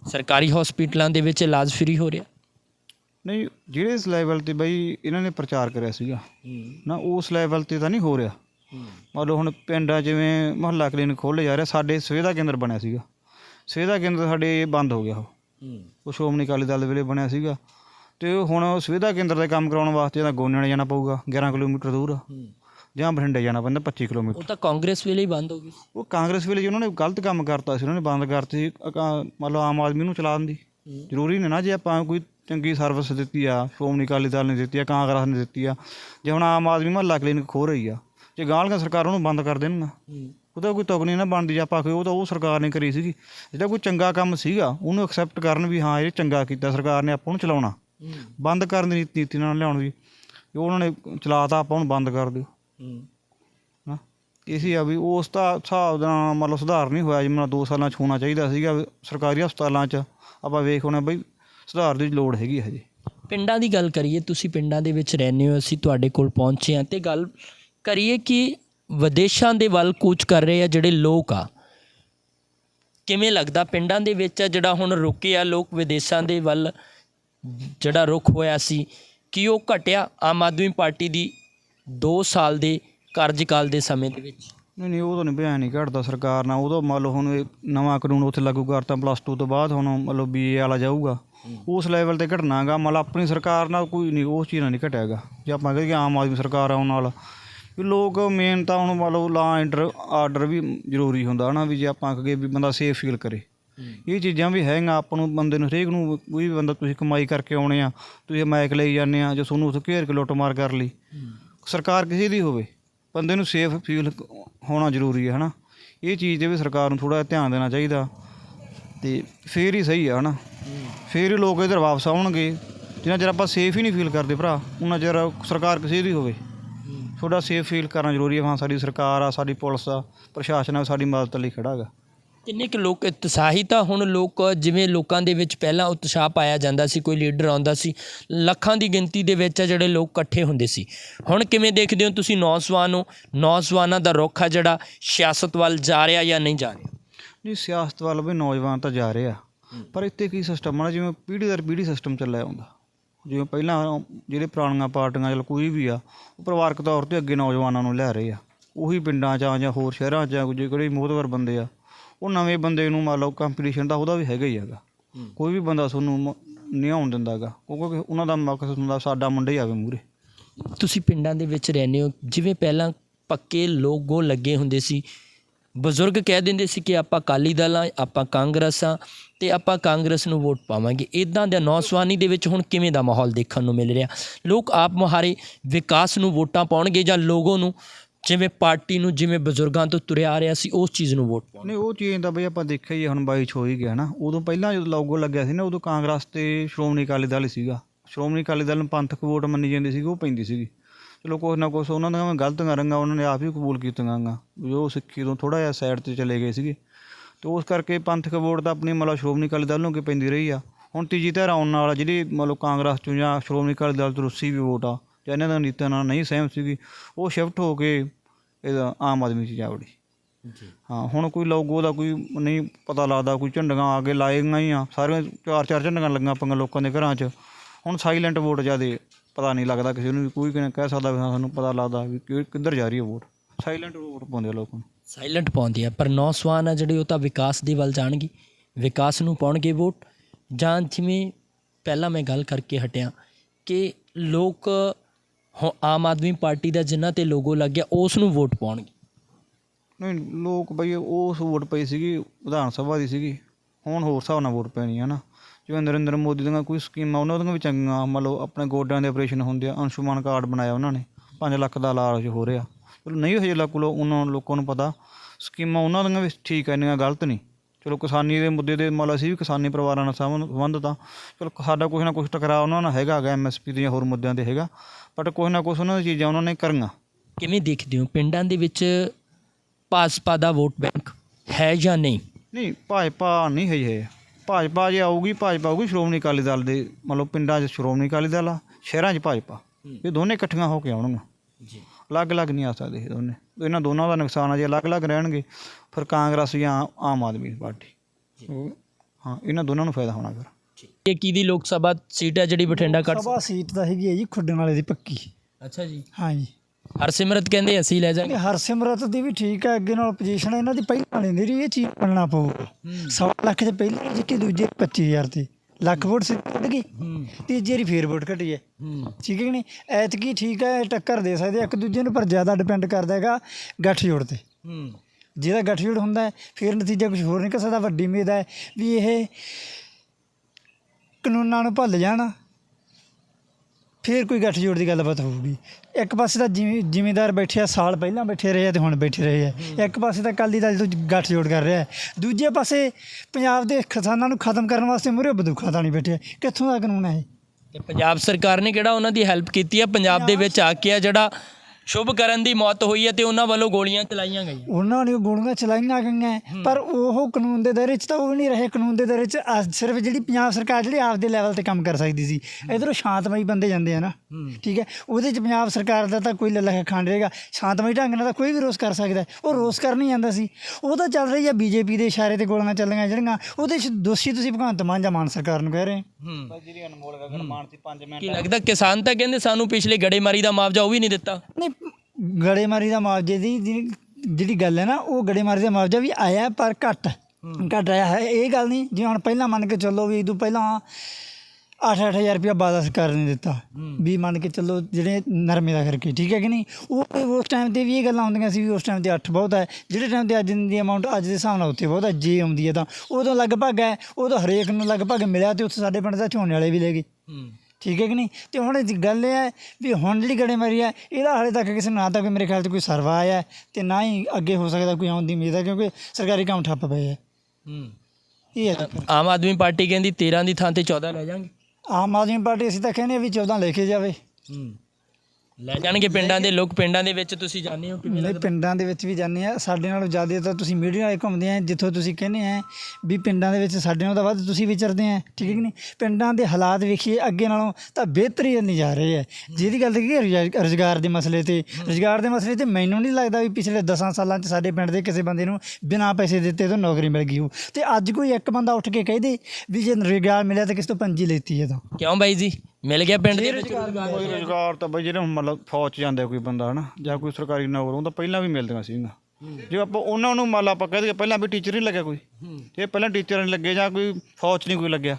ਸਰਕਾਰੀ ਹਸਪੀਟਲਾਂ ਦੇ ਵਿੱਚ ਇਲਾਜ ਫ੍ਰੀ ਹੋ ਰਿਹਾ? ਨਹੀਂ ਜਿਹੜੇ ਇਸ ਲੈਵਲ ਤੇ ਬਈ ਇਹਨਾਂ ਨੇ ਪ੍ਰਚਾਰ ਕਰਿਆ ਸੀਗਾ ਨਾ ਉਸ ਲੈਵਲ ਤੇ ਤਾਂ ਨਹੀਂ ਹੋ ਰਿਹਾ। ਮੰਨ ਲਓ ਹੁਣ ਪਿੰਡਾਂ ਜਿਵੇਂ ਮੁਹੱਲਾ ਕਲੀਨਿਕ ਖੋਲ੍ਹੇ ਜਾ ਰਿਹਾ ਸਾਡੇ ਸੁਵਿਧਾ ਕੇਂਦਰ ਬਣਿਆ ਸੀਗਾ। ਸੁਵਿਧਾ ਕੇਂਦਰ ਸਾਡੇ ਬੰਦ ਹੋ ਗਿਆ ਉਹ। ਉਹ ਸ਼੍ਰੋਮਣੀ ਅਕਾਲੀ ਦਲ ਵੇਲੇ ਬਣਿਆ ਸੀਗਾ। ਤੇ ਹੁਣ ਉਹ ਸੁਵਿਧਾ ਕੇਂਦਰ ਦਾ ਕੰਮ ਕਰਾਉਣ ਵਾਸਤੇ ਤਾਂ ਗੋਨਿਆਣੇ ਜਾਣਾ ਪਊਗਾ 11 ਕਿਲੋਮੀਟਰ ਦੂਰ। ਜਾਂ ਬਠਿੰਡੇ ਜਾਣਾ ਪੈਂਦਾ 25 ਕਿਲੋਮੀਟਰ। ਉਹ ਤਾਂ ਕਾਂਗਰਸ ਵੇਲੇ ਹੀ ਬੰਦ ਹੋ ਗਈ ਉਹ ਕਾਂਗਰਸ ਵੇਲੇ ਜੀ ਉਹਨਾਂ ਨੇ ਗਲਤ ਕੰਮ ਕਰਤਾ ਸੀ ਉਹਨਾਂ ਨੇ ਬੰਦ ਕਰਤੀ ਮੰਨ ਲਓ ਆਮ ਆਦਮੀ ਨੂੰ ਚਲਾਉਣ ਦੀ ਜ਼ਰੂਰੀ ਨਹੀਂ ਨਾ ਜੇ ਆਪਾਂ ਕੋਈ ਚੰਗੀ ਸਰਵਿਸ ਦਿੱਤੀ ਆ ਸ਼੍ਰੋਮਣੀ ਅਕਾਲੀ ਦਲ ਨੇ ਦਿੱਤੀ ਆ ਕਾਂਗਰਸ ਨੇ ਦਿੱਤੀ ਆ। ਜੇ ਹੁਣ ਆਮ ਆਦਮੀ ਮਹੱਲਾ ਕਲੀਨਿਕ ਖੋ ਰਹੀ ਆ ਜੇ ਗਾਲਗਾ ਸਰਕਾਰ ਉਹਨੂੰ ਬੰਦ ਕਰ ਦੇਣਗਾ ਉਹਦਾ ਕੋਈ ਤੁਕ ਨਹੀਂ ਨਾ ਬਣਦੀ ਜੇ ਆਪਾਂ ਕੋਈ ਉਹ ਤਾਂ ਉਹ ਸਰਕਾਰ ਨੇ ਕਰੀ ਸੀਗੀ। ਜਿਹੜਾ ਕੋਈ ਚੰਗਾ ਕੰਮ ਸੀਗਾ ਉਹਨੂੰ ਐਕਸੈਪਟ ਕਰਨ ਵੀ ਹਾਂ ਇਹ ਚੰਗਾ ਕੀਤਾ ਸਰਕਾਰ ਨੇ ਆਪਾਂ ਨੂੰ ਚਲਾਉਣਾ। ਬੰਦ ਕਰਨ ਦੀ ਨੀਤੀ ਨਾਲ ਲਿਆਉਣ ਦੀ। ਜੋ ਉਹਨਾਂ ਨੇ ਚਲਾਤਾ ਆਪਾਂ ਉਹਨੂੰ ਬੰਦ ਕਰ ਦਿਓ। ਨਾ ਇਸੇ ਆ ਵੀ ਉਸ ਦਾ ਹਿਸਾਬ ਦਾ ਮਤਲਬ ਸੁਧਾਰ ਨਹੀਂ ਹੋਇਆ ਜਿਵੇਂ 2 ਸਾਲਾਂ 'ਚ ਹੋਣਾ ਚਾਹੀਦਾ ਸੀਗਾ ਵੀ ਸਰਕਾਰੀ ਹਸਪਤਾਲਾਂ 'ਚ ਆਪਾਂ ਵੇਖ ਹੋਣਾ ਬਈ ਸੁਧਾਰ ਦੀ ਲੋੜ ਹੈਗੀ ਹਜੇ। ਪਿੰਡਾਂ ਦੀ ਗੱਲ ਕਰੀਏ ਤੁਸੀਂ ਪਿੰਡਾਂ ਦੇ ਵਿੱਚ ਰਹਿੰਦੇ ਹੋ ਅਸੀਂ ਤੁਹਾਡੇ ਕੋਲ ਪਹੁੰਚੇ ਹਾਂ ਤੇ ਗੱਲ ਕਰੀਏ ਕਿ ਵਿਦੇਸ਼ਾਂ ਦੇ ਵੱਲ ਕੂਚ ਕਰ ਰਹੇ ਆ ਜਿਹੜੇ ਲੋਕ ਆ। ਕਿਵੇਂ ਲੱਗਦਾ ਪਿੰਡਾਂ ਦੇ ਵਿੱਚ ਆ ਜਿਹੜਾ ਹੁਣ ਰੁਕੇ ਆ ਲੋਕ ਵਿਦੇਸ਼ਾਂ ਦੇ ਵੱਲ ਜਿਹੜਾ ਰੁਖ ਹੋਇਆ ਸੀ ਕਿ ਉਹ ਘਟਿਆ ਆਮ ਆਦਮੀ ਪਾਰਟੀ ਦੀ 2 ਸਾਲ ਦੇ ਕਾਰਜਕਾਲ ਦੇ ਸਮੇਂ ਦੇ ਵਿੱਚ? ਨਹੀਂ ਨਹੀਂ ਉਹ ਤਾਂ ਨਹੀਂ ਬਿਆਨ ਨਹੀਂ ਘਟਦਾ ਸਰਕਾਰ ਨਾਲ। ਉਹਦਾ ਮੰਨ ਲਓ ਹੁਣ ਇਹ ਨਵਾਂ ਕਾਨੂੰਨ ਉੱਥੇ ਲਾਗੂ ਕਰਤਾ ਪਲੱਸ 2 ਤੋਂ ਬਾਅਦ ਹੁਣ ਮੰਨ ਲਓ ਬੀਏ ਵਾਲਾ ਜਾਊਗਾ। ਉਸ ਲੈਵਲ ਤੇ ਘਟਨਾ ਗਾ ਮਤਲਬ ਆਪਣੀ ਸਰਕਾਰ ਨਾਲ ਕੋਈ ਨਹੀਂ ਉਸ ਚੀਜ਼ ਨਾਲ ਨਹੀਂ ਘਟਿਆ ਗਾ ਜੇ ਆਪਾਂ ਕਹੀਏ ਆਮ ਆਦਮੀ ਸਰਕਾਰ ਆਉਣ ਨਾਲ ਵੀ ਲੋਕ ਮੇਨ ਤਾਂ ਹੁਣ ਮੰਨ ਲਓ ਲਾ ਆਰਡਰ ਆਰਡਰ ਵੀ ਜ਼ਰੂਰੀ ਹੁੰਦਾ ਹਨਾ ਵੀ ਜੇ ਆਪਾਂ ਕਹੀਏ ਵੀ ਬੰਦਾ ਸੇਫ ਫੀਲ ਕਰੇ। ਇਹ ਚੀਜ਼ਾਂ ਵੀ ਹੈਗੀਆਂ ਆਪਾਂ ਨੂੰ ਬੰਦੇ ਨੂੰ ਹਰੇਕ ਨੂੰ ਕੋਈ ਵੀ ਬੰਦਾ ਤੁਸੀਂ ਕਮਾਈ ਕਰਕੇ ਆਉਣੇ ਆ ਤੁਸੀਂ ਮਾਈਕ ਲਈ ਜਾਂਦੇ ਆ ਜੇ ਤੁਹਾਨੂੰ ਉੱਥੇ ਘੇਰ ਕੇ ਲੁੱਟਮਾਰ ਕਰ ਲਈ। ਸਰਕਾਰ ਕਿਸੇ ਦੀ ਹੋਵੇ ਬੰਦੇ ਨੂੰ ਸੇਫ ਫੀਲ ਹੋਣਾ ਜ਼ਰੂਰੀ ਹੈ ਹਨਾ। ਇਹ ਚੀਜ਼ ਤੇ ਵੀ ਸਰਕਾਰ ਨੂੰ ਥੋੜਾ ਧਿਆਨ ਦੇਣਾ ਚਾਹੀਦਾ ਤੇ ਫੇਰ ਹੀ ਸਹੀ ਆ ਹਨਾ। ਫੇਰ ਹੀ ਲੋਕ ਇਧਰ ਵਾਪਸ ਆਉਣਗੇ। ਜਿੰਨਾ ਚਿਰ ਆਪਾਂ ਸੇਫ ਹੀ ਨਹੀਂ ਫੀਲ ਕਰਦੇ ਭਰਾ ਉਹਨਾਂ ਚਿਰ ਸਰਕਾਰ ਕਿਸੇ ਦੀ ਹੋਵੇ। ਥੋੜਾ ਸੇਫ ਫੀਲ ਕਰਨਾ ਜ਼ਰੂਰੀ ਹੈ ਹਾਂ ਸਾਡੀ ਸਰਕਾਰ ਆ ਸਾਡੀ ਪੁਲਿਸ ਆ ਪ੍ਰਸ਼ਾਸਨ ਆ ਸਾਡੀ ਮਦਦ ਲਈ ਖੜਾ ਹੈਗਾ। ਕਿੰਨੇ ਕੁ ਲੋਕ ਉਤਸ਼ਾਹੀ ਤਾਂ ਹੁਣ ਲੋਕ ਜਿਵੇਂ ਲੋਕਾਂ ਦੇ ਵਿੱਚ ਪਹਿਲਾਂ ਉਤਸ਼ਾਹ ਪਾਇਆ ਜਾਂਦਾ ਸੀ ਕੋਈ ਲੀਡਰ ਆਉਂਦਾ ਸੀ ਲੱਖਾਂ ਦੀ ਗਿਣਤੀ ਦੇ ਵਿੱਚ ਆ ਜਿਹੜੇ ਲੋਕ ਇਕੱਠੇ ਹੁੰਦੇ ਸੀ। ਹੁਣ ਕਿਵੇਂ ਦੇਖਦੇ ਹੋ ਤੁਸੀਂ ਨੌਜਵਾਨ ਨੂੰ ਨੌਜਵਾਨਾਂ ਦਾ ਰੁੱਖ ਆ ਜਿਹੜਾ ਸਿਆਸਤ ਵੱਲ ਜਾ ਰਿਹਾ ਜਾਂ ਨਹੀਂ ਜਾ ਰਿਹਾ? ਨਹੀਂ ਸਿਆਸਤ ਵੱਲ ਵੀ ਨੌਜਵਾਨ ਤਾਂ ਜਾ ਰਹੇ ਆ। ਪਰ ਇੱਥੇ ਕੀ ਸਿਸਟਮ ਆ ਨਾ ਜਿਵੇਂ ਪੀੜ੍ਹੀ ਦਰ ਪੀੜ੍ਹੀ ਸਿਸਟਮ ਚੱਲਿਆ ਆਉਂਦਾ ਜਿਵੇਂ ਪਹਿਲਾਂ ਜਿਹੜੇ ਪੁਰਾਣੀਆਂ ਪਾਰਟੀਆਂ ਚਲ ਕੋਈ ਵੀ ਆ ਉਹ ਪਰਿਵਾਰਕ ਤੌਰ ਤੇ ਅੱਗੇ ਨੌਜਵਾਨਾਂ ਨੂੰ ਲੈ ਰਹੇ ਆ। ਉਹੀ ਪਿੰਡਾਂ 'ਚ ਆ ਜਾਂ ਹੋਰ ਸ਼ਹਿਰਾਂ 'ਚ ਆ ਜਿਹੜੇ ਮੋਹਤਵਰ ਬੰਦੇ ਆ ਉਹ ਨਵੇਂ ਬੰਦੇ ਨੂੰ ਮੰਨ ਲਓ ਕੰਪੀਟੀਸ਼ਨ ਦਾ ਉਹਦਾ ਵੀ ਹੈਗਾ ਹੀ ਹੈਗਾ। ਕੋਈ ਵੀ ਬੰਦਾ ਤੁਹਾਨੂੰ ਮ- ਨਹੀਂ ਆਉਣ ਦਿੰਦਾਗਾ ਕਿਉਂਕਿ ਉਹਨਾਂ ਦਾ ਮਕਸਦ ਹੁੰਦਾ ਸਾਡਾ ਮੁੰਡਾ ਹੀ ਆਵੇ ਮੂਰੇ ਤੁਸੀਂ ਪਿੰਡਾਂ ਦੇ ਵਿੱਚ ਰਹਿੰਦੇ ਹੋ ਜਿਵੇਂ ਪਹਿਲਾਂ ਪੱਕੇ ਲੋਗੋ ਲੱਗੇ ਹੁੰਦੇ ਸੀ ਬਜ਼ੁਰਗ ਕਹਿ ਦਿੰਦੇ ਸੀ ਕਿ ਆਪਾਂ ਅਕਾਲੀ ਦਲ ਆ ਆਪਾਂ ਕਾਂਗਰਸ ਆ ਤੇ ਆਪਾਂ ਕਾਂਗਰਸ ਨੂੰ ਵੋਟ ਪਾਵਾਂਗੇ। ਇਦਾਂ ਦਾ ਨੌਜਵਾਨੀ ਦੇ ਵਿੱਚ ਹੁਣ ਕਿਵੇਂ ਦਾ ਮਾਹੌਲ ਦੇਖਣ ਨੂੰ ਮਿਲ ਰਿਹਾ? ਲੋਕ ਆਪ ਮੁਹਾਰੇ ਵਿਕਾਸ ਨੂੰ ਵੋਟਾਂ ਪਾਉਣਗੇ ਜਾਂ ਲੋਗੋ ਨੂੰ ਜਿਵੇਂ ਪਾਰਟੀ ਨੂੰ ਜਿਵੇਂ ਬਜ਼ੁਰਗਾਂ ਤੋਂ ਤੁਰਿਆ ਆ ਰਿਹਾ ਸੀ ਉਸ ਚੀਜ਼ ਨੂੰ ਵੋਟ ਪਾਉਣਗੇ ਨਹੀਂ ਉਹ ਚੀਜ਼ ਤਾਂ ਬਈ ਆਪਾਂ ਦੇਖਿਆ ਹੀ ਆ, ਹੁਣ 22 ਚ ਹੋ ਹੀ ਗਿਆ ਨਾ। ਉਦੋਂ ਪਹਿਲਾਂ ਜਦੋਂ ਲੋਗੋ ਲੱਗਿਆ ਸੀ ਨਾ ਉਦੋਂ ਕਾਂਗਰਸ ਤੇ ਸ਼੍ਰੋਮਣੀ ਅਕਾਲੀ ਦਲ ਹੀ ਸੀਗਾ। ਸ਼੍ਰੋਮਣੀ ਅਕਾਲੀ ਦਲ ਨੂੰ ਪੰਥਕ ਵੋਟ ਮੰਨੀ ਜਾਂਦੀ ਸੀਗੀ ਉਹ ਪੈਂਦੀ ਸੀਗੀ। ਚਲੋ ਕੁਛ ਨਾ ਕੁਛ ਉਹਨਾਂ ਦੀਆਂ ਗਲਤੀਆਂ ਰੰਗਾਂ ਉਹਨਾਂ ਨੇ ਆਪ ਹੀ ਕਬੂਲ ਕੀਤੀਆਂ ਗਾ ਵੀ ਉਹ ਸਿੱਖੀ ਤੋਂ ਥੋੜਾ ਜਿਹਾ ਸਾਈਡ ਤੇ ਚਲੇ ਗਏ ਸੀਗੇ। ਤੇ ਉਸ ਕਰਕੇ ਪੰਥਕ ਵੋਟ ਤਾਂ ਆਪਣੀ ਮਤਲਬ ਸ਼੍ਰੋਮਣੀ ਅਕਾਲੀ ਦਲ ਨੂੰ ਕਿ ਪੈਂਦੀ ਰਹੀ ਆ। ਹੁਣ ਤੀਜੀ ਧਿਰ ਆਉਣ ਨਾਲ ਜਿਹੜੀ ਮਤਲਬ ਕਾਂਗਰਸ ਚੋਂ ਜਾਂ ਸ਼੍ਰੋਮਣੀ ਅਕਾਲੀ ਦਲ ਤੋਂ ਰੁੱਸੀ ਵੀ ਵੋਟ ਆ ਜਾਂ ਇਹਨਾਂ ਦਾ ਨੀਤਾਂ ਨਾਲ ਨਹੀਂ ਸਹਿਮਤ ਸੀਗੀ ਉਹ ਸ਼ਿਫਟ ਹੋ ਕੇ ਇਹਦਾ ਆਮ ਆਦਮੀ 'ਚ ਜਾ ਵੜੀ। ਹਾਂ ਹੁਣ ਕੋਈ ਲੋਗੋ ਦਾ ਕੋਈ ਨਹੀਂ ਪਤਾ ਲੱਗਦਾ ਕੋਈ ਝੰਡੀਆਂ ਆ ਕੇ ਲਾਏਗੀਆਂ ਹੀ ਆ ਸਾਰੀਆਂ ਚਾਰ ਚਾਰ ਝੰਡੀਆਂ ਲੱਗੀਆਂ ਪਈਆਂ ਲੋਕਾਂ ਦੇ ਘਰਾਂ 'ਚ। ਹੁਣ ਸਾਇਲੈਂਟ ਵੋਟ ਜਿਆਦੇ ਪਤਾ ਨਹੀਂ ਲੱਗਦਾ ਕਿਸੇ ਨੂੰ ਵੀ ਕੋਈ ਕਹਿ ਸਕਦਾ ਵੀ ਹਾਂ ਸਾਨੂੰ ਪਤਾ ਲੱਗਦਾ ਵੀ ਕਿੱਧਰ ਜਾ ਰਹੀ ਹੈ ਵੋਟ ਸਾਇਲੈਂਟ ਵੋਟ ਪਾਉਂਦੇ ਲੋਕਾਂ ਨੂੰ ਸਾਇਲੈਂਟ ਪਾਉਂਦੀ ਹੈ, ਪਰ ਨੌਜਵਾਨ ਆ ਜਿਹੜੇ ਉਹ ਤਾਂ ਵਿਕਾਸ ਦੀ ਵੱਲ ਜਾਣਗੇ, ਵਿਕਾਸ ਨੂੰ ਪਾਉਣਗੇ ਵੋਟ। ਜਾਂ ਜਿਵੇਂ ਪਹਿਲਾਂ ਮੈਂ ਗੱਲ ਕਰਕੇ ਹਟਿਆ ਕਿ ਲੋਕ ਹੁ- ਆਮ ਆਦਮੀ ਪਾਰਟੀ ਦਾ ਜਿਨ੍ਹਾਂ ਤੇ ਲੋਗੋ ਲੱਗ ਗਿਆ, ਉਸ ਨੂੰ ਵੋਟ ਪਾਉਣਗੇ। ਨਹੀਂ, ਲੋਕ ਬਈ ਉਸ ਵੋਟ ਪਈ ਸੀਗੀ, ਵਿਧਾਨ ਸਭਾ ਦੀ ਸੀਗੀ, ਹੁਣ ਹੋਰ ਹਿਸਾਬ ਨਾਲ ਵੋਟ ਪੈਣੀ ਹੈ ਨਾ। ਜਿਵੇਂ ਨਰਿੰਦਰ ਮੋਦੀ ਦੀਆਂ ਕੋਈ ਸਕੀਮਾਂ, ਉਹਨਾਂ ਦੀਆਂ ਵੀ ਚੰਗੀਆਂ, ਮੰਨ ਲਓ ਆਪਣੇ ਗੋਡਿਆਂ ਦੇ ਆਪਰੇਸ਼ਨ ਹੁੰਦੇ ਆ, ਅੰਸ਼ੁਮਾਨ ਕਾਰਡ ਬਣਾਇਆ ਉਹਨਾਂ ਨੇ 5 ਲੱਖ ਦਾ ਇਲਾਜ ਹੋ ਰਿਹਾ। ਨਹੀਂ ਹਜੇ ਲੱਕ ਲੋ ਉਹਨਾਂ ਲੋਕਾਂ ਨੂੰ ਪਤਾ। ਸਕੀਮਾਂ ਉਹਨਾਂ ਦੀਆਂ ਵੀ ਠੀਕ ਐ ਇੰਨੀਆਂ ਗਲਤ ਨਹੀਂ। ਚਲੋ ਕਿਸਾਨੀ ਦੇ ਮੁੱਦੇ ਦੇ ਮੰਨ ਲਓ ਅਸੀਂ ਵੀ ਕਿਸਾਨੀ ਪਰਿਵਾਰਾਂ ਨਾਲ ਸੰਬੰਧ ਆ ਚਲੋ ਸਾਡਾ ਕੁਛ ਨਾ ਕੁਛ ਟਕਰਾਅ ਉਹਨਾਂ ਨਾਲ ਹੈਗਾ ਹੈਗਾ ਐਮਐਸਪੀ ਦੇ ਜਾਂ ਹੋਰ ਮੁੱਦਿਆਂ ਤੇ ਹੈਗਾ। ਬਟ ਕੁਛ ਨਾ ਕੁਛ ਉਹਨਾਂ ਦੀ ਚੀਜ਼ਾਂ ਉਹਨਾਂ ਨੇ ਕਰੀਆਂ। ਕਿਵੇਂ ਦੇਖਦੇ ਹੋ? ਪਿੰਡਾਂ ਦੇ ਵਿੱਚ ਭਾਜਪਾ ਦਾ ਵੋਟ ਬੈਂਕ ਹੈ ਜਾਂ ਨਹੀਂ? ਨਹੀਂ ਭਾਜਪਾ ਨਹੀਂ ਹੈ ਇਹ। ਭਾਜਪਾ ਜੇ ਆਊਗੀ ਭਾਜਪਾ ਆਊਗੀ ਸ਼੍ਰੋਮਣੀ ਅਕਾਲੀ ਦਲ ਦੇ ਮਤਲਬ ਪਿੰਡਾਂ 'ਚ ਸ਼੍ਰੋਮਣੀ ਅਕਾਲੀ ਦਲ ਆ ਸ਼ਹਿਰਾਂ 'ਚ ਭਾਜਪਾ। ਇਹ ਦੋਨੇ ਇਕੱਠੀਆਂ ਹੋ ਕੇ ਆਉਣਗੀਆਂ। ਜੀ। ਅਲੱਗ-ਅਲੱਗ ਨਹੀਂ ਆ ਸਕਦੇ ਇਹ ਦੋਨੇ। ਇਹਨਾਂ ਦੋਨਾਂ ਦਾ ਨੁਕਸਾਨ ਆ ਜੇ ਅਲੱਗ-ਅਲੱਗ ਰਹਿਣਗੇ। ਫਿਰ ਕਾਂਗਰਸ ਜਾਂ ਆਮ ਆਦਮੀ ਪਾਰਟੀ। ਹਾਂ ਇਹਨਾਂ ਦੋਨਾਂ ਨੂੰ ਫਾਇਦਾ ਹੋਣਾ ਫਿਰ। ਇਹ ਕਿਹਦੀ ਲੋਕ ਸਭਾ ਸੀਟ ਹੈ ਜਿਹੜੀ ਬਠਿੰਡਾ ਕੱਢ ਸਭਾ ਸੀਟ ਤਾਂ ਹੈਗੀ ਹੈ ਜੀ ਖੁੱਡਣ ਵਾਲੇ ਦੀ ਪੱਕੀ। ਅੱਛਾ ਜੀ। ਹਾਂਜੀ ਹਰਸਿਮਰਤ ਕਹਿੰਦੇ ਅਸੀਂ ਲੈ ਜਾਾਂਗੇ ਹਰਸਿਮਰਤ ਦੀ ਵੀ ਠੀਕ ਹੈ ਅੱਗੇ ਨਾਲ ਪੋਜੀਸ਼ਨ ਇਹਨਾਂ ਦੀ ਪਹਿਲਾਂ ਨਹੀਂ ਰਹੀ ਇਹ ਚੀਜ਼ ਮੰਨਣਾ ਪਊਗਾ। ਸਵਾ ਲੱਖ ਚ ਪਹਿਲਾਂ ਜਿੱਤੀ ਦੂਜੇ 25000 ਤੇ। ਲੱਖ ਵੋਟ ਸੀ ਕੱਢ ਗਈ। ਤੀਜੀ ਵਾਰੀ ਫੇਰ ਵੋਟ ਘਟੀ ਹੈ। ਠੀਕ ਹੈ ਕਿ ਨਹੀਂ? ਐਤਕੀ ਠੀਕ ਹੈ ਟੱਕਰ ਦੇ ਸਕਦੇ ਆ। ਇੱਕ ਦੂਜੇ ਨੂੰ ਪਰ ਜ਼ਿਆਦਾ ਡਿਪੈਂਡ ਕਰਦਾ ਹੈਗਾ ਗੱਠਜੋੜ ਤੇ। ਜਿਹਦਾ ਗੱਠਜੋੜ ਹੁੰਦਾ ਹੈ ਫਿਰ ਨਤੀਜਾ ਕੁਝ ਹੋਰ ਨਹੀਂ ਕਰ ਸਕਦਾ ਵੱਡੀ ਉਮੀਦ ਹੈ ਵੀ ਇਹ ਕਾਨੂੰਨਾਂ ਨੂੰ ਭੁੱਲ ਜਾਣ। ਫਿਰ ਕੋਈ ਗੱਠਜੋੜ ਦੀ ਗੱਲਬਾਤ ਹੋਊਗੀ। ਇੱਕ ਪਾਸੇ ਤਾਂ ਜਿਮੀ ਜ਼ਿਮੀਂਦਾਰ ਬੈਠੇ ਆ ਸਾਲ ਪਹਿਲਾਂ ਬੈਠੇ ਰਹੇ ਆ ਤੇ ਹੁਣ ਬੈਠੇ ਰਹੇ ਆ। ਇੱਕ ਪਾਸੇ ਤਾਂ ਅਕਾਲੀ ਦਲ ਤੋਂ ਗੱਠਜੋੜ ਕਰ ਰਿਹਾ। ਦੂਜੇ ਪਾਸੇ ਪੰਜਾਬ ਦੇ ਕਿਸਾਨਾਂ ਨੂੰ ਖਤਮ ਕਰਨ ਵਾਸਤੇ ਮੂਹਰੇ ਬੰਦੂਕਾਂ ਤਾਣੀ ਬੈਠੇ ਆ। ਕਿੱਥੋਂ ਦਾ ਕਾਨੂੰਨ ਹੈ ਇਹ? ਤੇ ਪੰਜਾਬ ਸਰਕਾਰ ਨੇ ਕਿਹੜਾ ਉਹਨਾਂ ਦੀ ਹੈਲਪ ਕੀਤੀ ਹੈ ਪੰਜਾਬ ਦੇ ਵਿੱਚ ਆ ਕੇ ਆ ਜਿਹੜਾ ਸ਼ੁਭ ਕਰਨ ਦੀ ਮੌਤ ਹੋਈ ਹੈ ਤੇ ਉਹਨਾਂ ਵੱਲੋਂ ਗੋਲੀਆਂ ਚਲਾਈਆਂ ਗਈਆਂ। ਉਹਨਾਂ ਨੇ ਗੋਲੀਆਂ ਚਲਾਈਆਂ ਗਈਆਂ। ਪਰ ਉਹ ਕਾਨੂੰਨ ਦੇ ਦਾਇਰੇ 'ਚ ਤਾਂ ਉਹ ਵੀ ਨਹੀਂ ਰਹੇ। ਕਾਨੂੰਨ ਦੇ ਦਾਇਰੇ 'ਚ ਸਿਰਫ ਜਿਹੜੀ ਪੰਜਾਬ ਸਰਕਾਰ ਜਿਹੜੀ ਆਪਦੇ ਲੈਵਲ ਤੇ ਕੰਮ ਕਰ ਸਕਦੀ ਸੀ। ਇਧਰੋਂ ਸ਼ਾਂਤਮਈ ਬੰਦੇ ਜਾਂਦੇ ਆ ਨਾ। ਠੀਕ ਹੈ? ਉਹਦੇ 'ਚ ਪੰਜਾਬ ਸਰਕਾਰ ਦਾ ਤਾਂ ਕੋਈ ਲੱਲਾ ਖਾਂਡ ਰਹੇਗਾ ਸ਼ਾਂਤਮਈ ਢੰਗ ਨਾਲ ਤਾਂ ਕੋਈ ਵੀ ਰੋਸ ਕਰ ਸਕਦਾ। ਉਹ ਰੋਸ ਕਰ ਨਹੀਂ ਜਾਂਦਾ ਸੀ। ਉਹ ਤਾਂ ਚੱਲ ਰਹੀ ਹੈ ਬੀਜੇਪੀ ਦੇ ਇਸ਼ਾਰੇ ਤੇ ਗੋਲੀਆਂ ਚੱਲੀਆਂ ਜਿਹੜੀਆਂ। ਉਹਦੇ 'ਚ ਦੋਸ਼ੀ ਤੁਸੀਂ ਭਗਵੰਤ ਮਾਨ ਜਾਂ ਮਾਨ ਸਰਕਾਰ ਨੂੰ ਕਹਿ ਰਹੇ ਹੋ? ਜਿਹੜੀ ਅਨਮੋਲ ਗਗਨ ਮਾਨ ਸੀ 5 ਮਿੰਟ ਕੀ ਲੱਗਦਾ ਕਿਸਾਨ ਤਾਂ ਕਹਿੰਦੇ ਸਾਨੂੰ ਪਿਛਲੇ ਗੜੇਮਾਰੀ ਦਾ ਮੁਆਵਜ਼ਾ ਉਹ ਵੀ ਨਹੀਂ ਦਿੱਤਾ? ਨਹੀਂ ਗੜੇਮਾਰੀ ਦਾ ਮੁਆਵਜ਼ੇ ਦੀ ਜਿਹੜੀ- ਜਿਹੜੀ ਗੱਲ ਹੈ ਨਾ ਉਹ ਗੜੇਮਾਰੀ ਦਾ ਮੁਆਵਜ਼ਾ ਵੀ ਆਇਆ ਪਰ ਘੱਟ ਘਟ ਰਿਹਾ ਹੈ। ਇਹ ਗੱਲ ਨਹੀਂ ਜਿਵੇਂ ਹੁਣ ਪਹਿਲਾਂ ਮੰਨ ਕੇ ਚੱਲੋ ਵੀ ਇਦੋਂ ਪਹਿਲਾਂ 8-8000 ਰੁਪਇਆ ਬਾਦਾ ਸਰਕਾਰ ਨੇ ਦਿੱਤਾ। ਵੀ ਮੰਨ ਕੇ ਚੱਲੋ ਜਿਹੜੇ ਨਰਮੇ ਦਾ ਕਰਕੇ ਠੀਕ ਹੈ ਕਿ ਨਹੀਂ? ਉਹ ਉਸ ਟਾਈਮ ਤੇ ਵੀ ਇਹ ਗੱਲਾਂ ਹੁੰਦੀਆਂ ਸੀ ਵੀ ਉਸ ਟਾਈਮ ਤੇ 8 ਬਹੁਤ ਹੈ। ਜਿਹੜੇ ਟਾਈਮ ਤੇ ਅੱਜ ਦੀ ਅਮਾਉਂਟ ਅੱਜ ਦੇ ਹਿਸਾਬ ਨਾਲ ਉੱਥੇ ਬਹੁਤ ਹੈ ਜੇ ਆਉਂਦੀ ਹੈ ਤਾਂ। ਉਦੋਂ ਲਗਭਗ ਹੈ ਉਦੋਂ ਹਰੇਕ ਨੂੰ ਲਗਭਗ ਮਿਲਿਆ ਤੇ ਉੱਥੇ ਸਾਡੇ ਪਿੰਡ ਦਾ ਝੋਨੇ ਵਾਲੇ ਵੀ ਲੈ ਗਏ। ਠੀਕ ਹੈ ਕਿ ਨਹੀਂ? ਤੇ ਹੁਣ ਇਹ ਗੱਲ ਇਹ ਹੈ ਵੀ ਹੁਣ ਜਿਹੜੀ ਗੜੇਮਾਰੀ ਹੈ ਇਹਦਾ ਹਾਲੇ ਤੱਕ ਕਿਸੇ ਨੂੰ ਤਾਂ ਕੋਈ ਮੇਰੇ ਖਿਆਲ 'ਚ ਕੋਈ ਸਰਵਾ ਆਇਆ ਹੈ ਤੇ ਨਾ ਹੀ ਅੱਗੇ ਹੋ ਸਕਦਾ ਕੋਈ ਆਉਣ ਦੀ ਉਮੀਦ ਹੈ ਕਿਉਂਕਿ ਸਰਕਾਰੀ ਕੰਮ ਠੱਪ ਪਏ ਹੈ। ਇਹ ਹੈ ਚੱਕਰ। ਆਮ ਆਦਮੀ ਪਾਰਟੀ ਕਹਿੰਦੀ 13 ਦੀ ਥਾਂ ਤੇ 14 ਲੈ ਜਾਣਗੇ ਆਮ ਆਦਮੀ ਪਾਰਟੀ ਅਸੀਂ ਤਾਂ ਕਹਿੰਦੇ ਹਾਂ ਵੀ 14 ਲੈ ਕੇ ਜਾਵੇ। ਲੈ ਜਾਣਗੇ ਪਿੰਡਾਂ ਦੇ ਲੋਕ ਪਿੰਡਾਂ ਦੇ ਵਿੱਚ ਤੁਸੀਂ ਜਾਣਦੇ ਹੋ? ਕਿਵੇਂ ਨਹੀਂ ਪਿੰਡਾਂ ਦੇ ਵਿੱਚ ਵੀ ਜਾਂਦੇ ਆ ਸਾਡੇ ਨਾਲੋਂ ਜ਼ਿਆਦਾ ਤਾਂ ਤੁਸੀਂ ਮੀਡੀਆ ਵਾਲੇ ਘੁੰਮਦੇ ਆ ਜਿੱਥੋਂ ਤੁਸੀਂ ਕਹਿੰਦੇ ਆ ਵੀ ਪਿੰਡਾਂ ਦੇ ਵਿੱਚ ਸਾਡੇ ਨਾਲੋਂ ਤਾਂ ਵੱਧ ਤੁਸੀਂ ਵਿਚਰਦੇ ਆ ਠੀਕ ਹੈ ਕਿ ਨਹੀਂ? ਪਿੰਡਾਂ ਦੇ ਹਾਲਾਤ ਵੇਖੀਏ ਅੱਗੇ ਨਾਲੋਂ ਤਾਂ ਬਿਹਤਰੀ ਨਹੀਂ ਜਾ ਰਹੇ ਆ ਜਿਹਦੀ ਗੱਲ ਕੀ ਰੋਜ਼ਗਾਰ ਦੇ ਮਸਲੇ ਤੇ ਰੋਜ਼ਗਾਰ ਦੇ ਮਸਲੇ ਤੇ ਮੈਨੂੰ ਨਹੀਂ ਲੱਗਦਾ ਵੀ ਪਿਛਲੇ 10 ਸਾਲਾਂ 'ਚ ਸਾਡੇ ਪਿੰਡ ਦੇ ਕਿਸੇ ਬੰਦੇ ਨੂੰ ਬਿਨਾਂ ਪੈਸੇ ਦਿੱਤੇ ਤੋਂ ਨੌਕਰੀ ਮਿਲ ਗਈ ਹੋ ਤੇ ਅੱਜ ਕੋਈ ਇੱਕ ਬੰਦਾ ਉੱਠ ਕੇ ਕਹਿ ਦੇ ਵੀ ਜੇ ਰੋਜ਼ਗਾਰ ਮਿਲਿਆ ਤਾਂ ਕਿਸ ਤੋਂ ਪੰਜੀ ਲੈਤੀ ਹੈ ਤਾਂ? ਕਿਉਂ ਬਾਈ ਜੀ? ਮਿਲ ਗਿਆ ਪਿੰਡ ਦੇ ਵਿੱਚ? ਰੁਜ਼ਗਾਰ ਕੋਈ ਰੋਜ਼ਗਾਰ ਤਾਂ ਬਈ ਜਿਹੜੇ ਮਤਲਬ ਫੌਜ 'ਚ ਜਾਂਦਾ ਕੋਈ ਬੰਦਾ ਹਨਾ? ਜਾਂ ਕੋਈ ਸਰਕਾਰੀ ਨੌਕਰ ਉਹ ਤਾਂ ਪਹਿਲਾਂ ਵੀ ਮਿਲਦੀਆਂ ਸੀਗੀਆਂ ਜੇ ਆਪਾਂ ਉਹਨਾਂ ਨੂੰ ਮੰਨ ਲਾ ਆਪਾਂ ਕਹਿ ਦਈਏ ਪਹਿਲਾਂ ਵੀ ਟੀਚਰ ਨਹੀਂ ਲੱਗਿਆ ਕੋਈ। ਜੇ ਪਹਿਲਾਂ ਟੀਚਰ ਨਹੀਂ ਲੱਗੇ ਜਾਂ ਕੋਈ ਫੌਜ 'ਚ ਨਹੀਂ ਕੋਈ ਲੱਗਿਆ।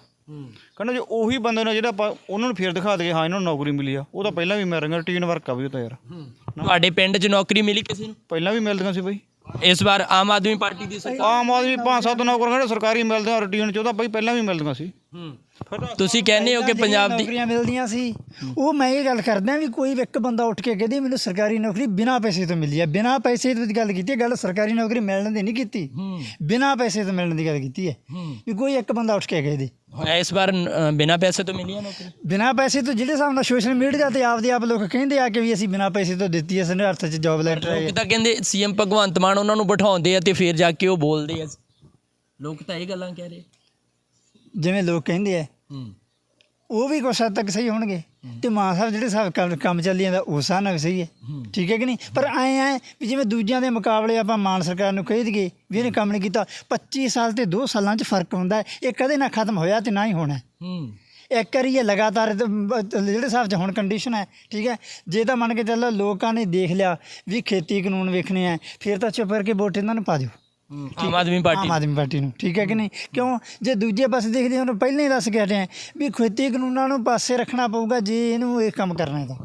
ਕਹਿੰਦਾ ਜੇ ਉਹੀ ਬੰਦੇ ਨੂੰ ਜਿਹੜਾ ਆਪਾਂ ਉਹਨਾਂ ਨੂੰ ਫੇਰ ਦਿਖਾ ਦਈਏ ਹਾਂ ਇਹਨਾਂ ਨੂੰ ਨੌਕਰੀ ਮਿਲੀ ਆ ਉਹ ਤਾਂ ਪਹਿਲਾਂ ਵੀ ਮਿਲ ਰਹੀਆਂ ਰੂਟੀਨ ਵਰਕ ਆ ਵੀ ਉਹ ਤਾਂ ਯਾਰ। ਤੁਹਾਡੇ ਪਿੰਡ 'ਚ ਨੌਕਰੀ ਮਿਲੀ ਕਿਸੇ ਨੂੰ? ਪਹਿਲਾਂ ਵੀ ਮਿਲਦੀਆਂ ਸੀ ਬਈ। ਇਸ ਵਾਰ ਆਮ ਆਦਮੀ ਪਾਰਟੀ ਦੀ ਸਰਕਾਰ ਆਮ ਆਦਮੀ ਪੰਜ ਸੱਤ ਨੌਕਰ ਕਹਿੰਦੇ ਸਰਕਾਰੀ ਮਿਲਦੇ ਆ ਰੂਟੀਨ 'ਚ ਉਹ ਤਾਂ ਬਈ ਪਹਿਲਾਂ ਵੀ ਮਿਲਦੀਆਂ ਸੀ। ਤੁਸੀਂ ਕਹਿੰਦੇ ਹੋ ਕਿ ਜਿਹੜੀਆਂ ਪੰਜਾਬ ਦੀ ਨੌਕਰੀਆਂ ਮਿਲਦੀਆਂ ਸੀ ਉਹ ਮੈਂ ਇਹ ਗੱਲ ਕਰਦਾ ਵੀ ਕੋਈ ਇੱਕ ਬੰਦਾ ਉੱਠ ਕੇ ਕਹਦੇ ਮੈਨੂੰ ਸਰਕਾਰੀ ਨੌਕਰੀ ਬਿਨਾਂ ਪੈਸੇ ਤੋਂ ਮਿਲੀ ਹੈ। ਬਿਨਾਂ ਪੈਸੇ ਦੀ ਗੱਲ ਕੀਤੀ ਹੈ ਗੱਲ ਸਰਕਾਰੀ ਨੌਕਰੀ ਮਿਲਣ ਦੀ ਨਹੀਂ ਕੀਤੀ। ਬਿਨਾਂ ਪੈਸੇ ਤੋਂ ਮਿਲਣ ਦੀ ਗੱਲ ਕੀਤੀ ਹੈ। ਵੀ ਕੋਈ ਇੱਕ ਬੰਦਾ ਉੱਠ ਕੇ ਕਹਦੇ। ਇਸ ਵਾਰ ਅ, ਬਿਨਾਂ ਪੈਸੇ ਤੋਂ ਮਿਲੀਆਂ ਨੌਕਰੀ ਬਿਨਾਂ ਪੈਸੇ ਤੋਂ ਜਿਹੜੇ ਹਿਸਾਬ ਨਾਲ ਸੋਸ਼ਲ ਮੀਡੀਆ ਤੇ ਆਪਦੇ ਆਪ ਲੋਕ ਕਹਿੰਦੇ ਆ ਕਿ ਵੀ ਅਸੀਂ ਬਿਨਾਂ ਪੈਸੇ ਤੋਂ ਦਿੱਤੀ ਹੈ ਸਨੇ ਅਰਥ 'ਚ ਜੌਬ ਲੈਟਰ ਹੈ। ਲੋਕ ਤਾਂ ਕਹਿੰਦੇ ਸੀਐਮ ਭਗਵੰਤ ਮਾਨ ਉਹਨਾਂ ਨੂੰ ਬਿਠਾਉਂਦੇ ਆ ਤੇ ਫਿਰ ਜਾ ਕੇ ਉਹ ਬੋਲਦੇ ਆ। ਲੋਕ ਤਾਂ ਇਹ ਗੱਲਾਂ ਕਹਿ ਰਹੇ। ਜਿਵੇਂ ਲੋਕ ਕਹਿੰਦੇ ਆ ਹੂੰ। ਉਹ ਵੀ ਕੁਛ ਹੱਦ ਤੱਕ ਸਹੀ ਹੋਣਗੇ। ਤੇ ਮਾਨ ਸਾਹਿਬ ਜਿਹੜੇ ਹਿਸਾਬ ਕੰਮ ਕੰਮ ਚੱਲੀ ਜਾਂਦਾ ਉਸ ਹਿਸਾਬ ਨਾਲ ਵੀ ਸਹੀ ਹੈ। ਠੀਕ ਹੈ ਕਿ ਨਹੀਂ? ਪਰ ਐ ਐ ਵੀ ਜਿਵੇਂ ਦੂਜਿਆਂ ਦੇ ਮੁਕਾਬਲੇ ਆਪਾਂ ਮਾਨ ਸਰਕਾਰ ਨੂੰ ਕਹਿ ਦਈਏ ਵੀ ਇਹਨੇ ਕੰਮ ਨਹੀਂ ਕੀਤਾ 25 ਸਾਲ ਤੇ 2 ਸਾਲਾਂ 'ਚ ਫ਼ਰਕ ਹੁੰਦਾ ਹੈ। ਇਹ ਕਦੇ ਨਾ ਖਤਮ ਹੋਇਆ ਤੇ ਨਾ ਹੀ ਹੋਣਾ ਹੈ। ਇੱਕ ਵਾਰੀ ਇਹ ਲਗਾਤਾਰ ਜਿਹੜੇ ਹਿਸਾਬ 'ਚ ਹੁਣ ਕੰਡੀਸ਼ਨ ਹੈ ਠੀਕ ਹੈ? ਜੇ ਤਾਂ ਮੰਨ ਕੇ ਚੱਲੋ ਲੋਕਾਂ ਨੇ ਦੇਖ ਲਿਆ ਵੀ ਖੇਤੀ ਕਾਨੂੰਨ ਵੇਖਣੇ ਆ ਫਿਰ ਤਾਂ ਚੁੱਪ ਕਰਕੇ ਵੋਟ ਇਹਨਾਂ ਨੂੰ ਪਾ ਦਿਓ। ਆਮ ਆਦਮੀ ਪਾਰਟੀ ਆਮ ਆਦਮੀ ਪਾਰਟੀ ਨੂੰ। ਠੀਕ ਹੈ ਕਿ ਨਹੀਂ? ਕਿਉਂ? ਜੇ ਦੂਜੇ ਪਾਸੇ ਦੇਖਦੇ ਹਾਂ ਉਹਨੂੰ ਪਹਿਲਾਂ ਹੀ ਦੱਸ ਕੇ ਹਟੇ ਹਾਂ ਵੀ ਖੇਤੀ ਕਾਨੂੰਨਾਂ ਨੂੰ ਪਾਸੇ ਰੱਖਣਾ ਪਊਗਾ ਜੇ ਇਹਨੂੰ ਇਹ ਕੰਮ ਕਰਨਾ ਹੈ ਤਾਂ।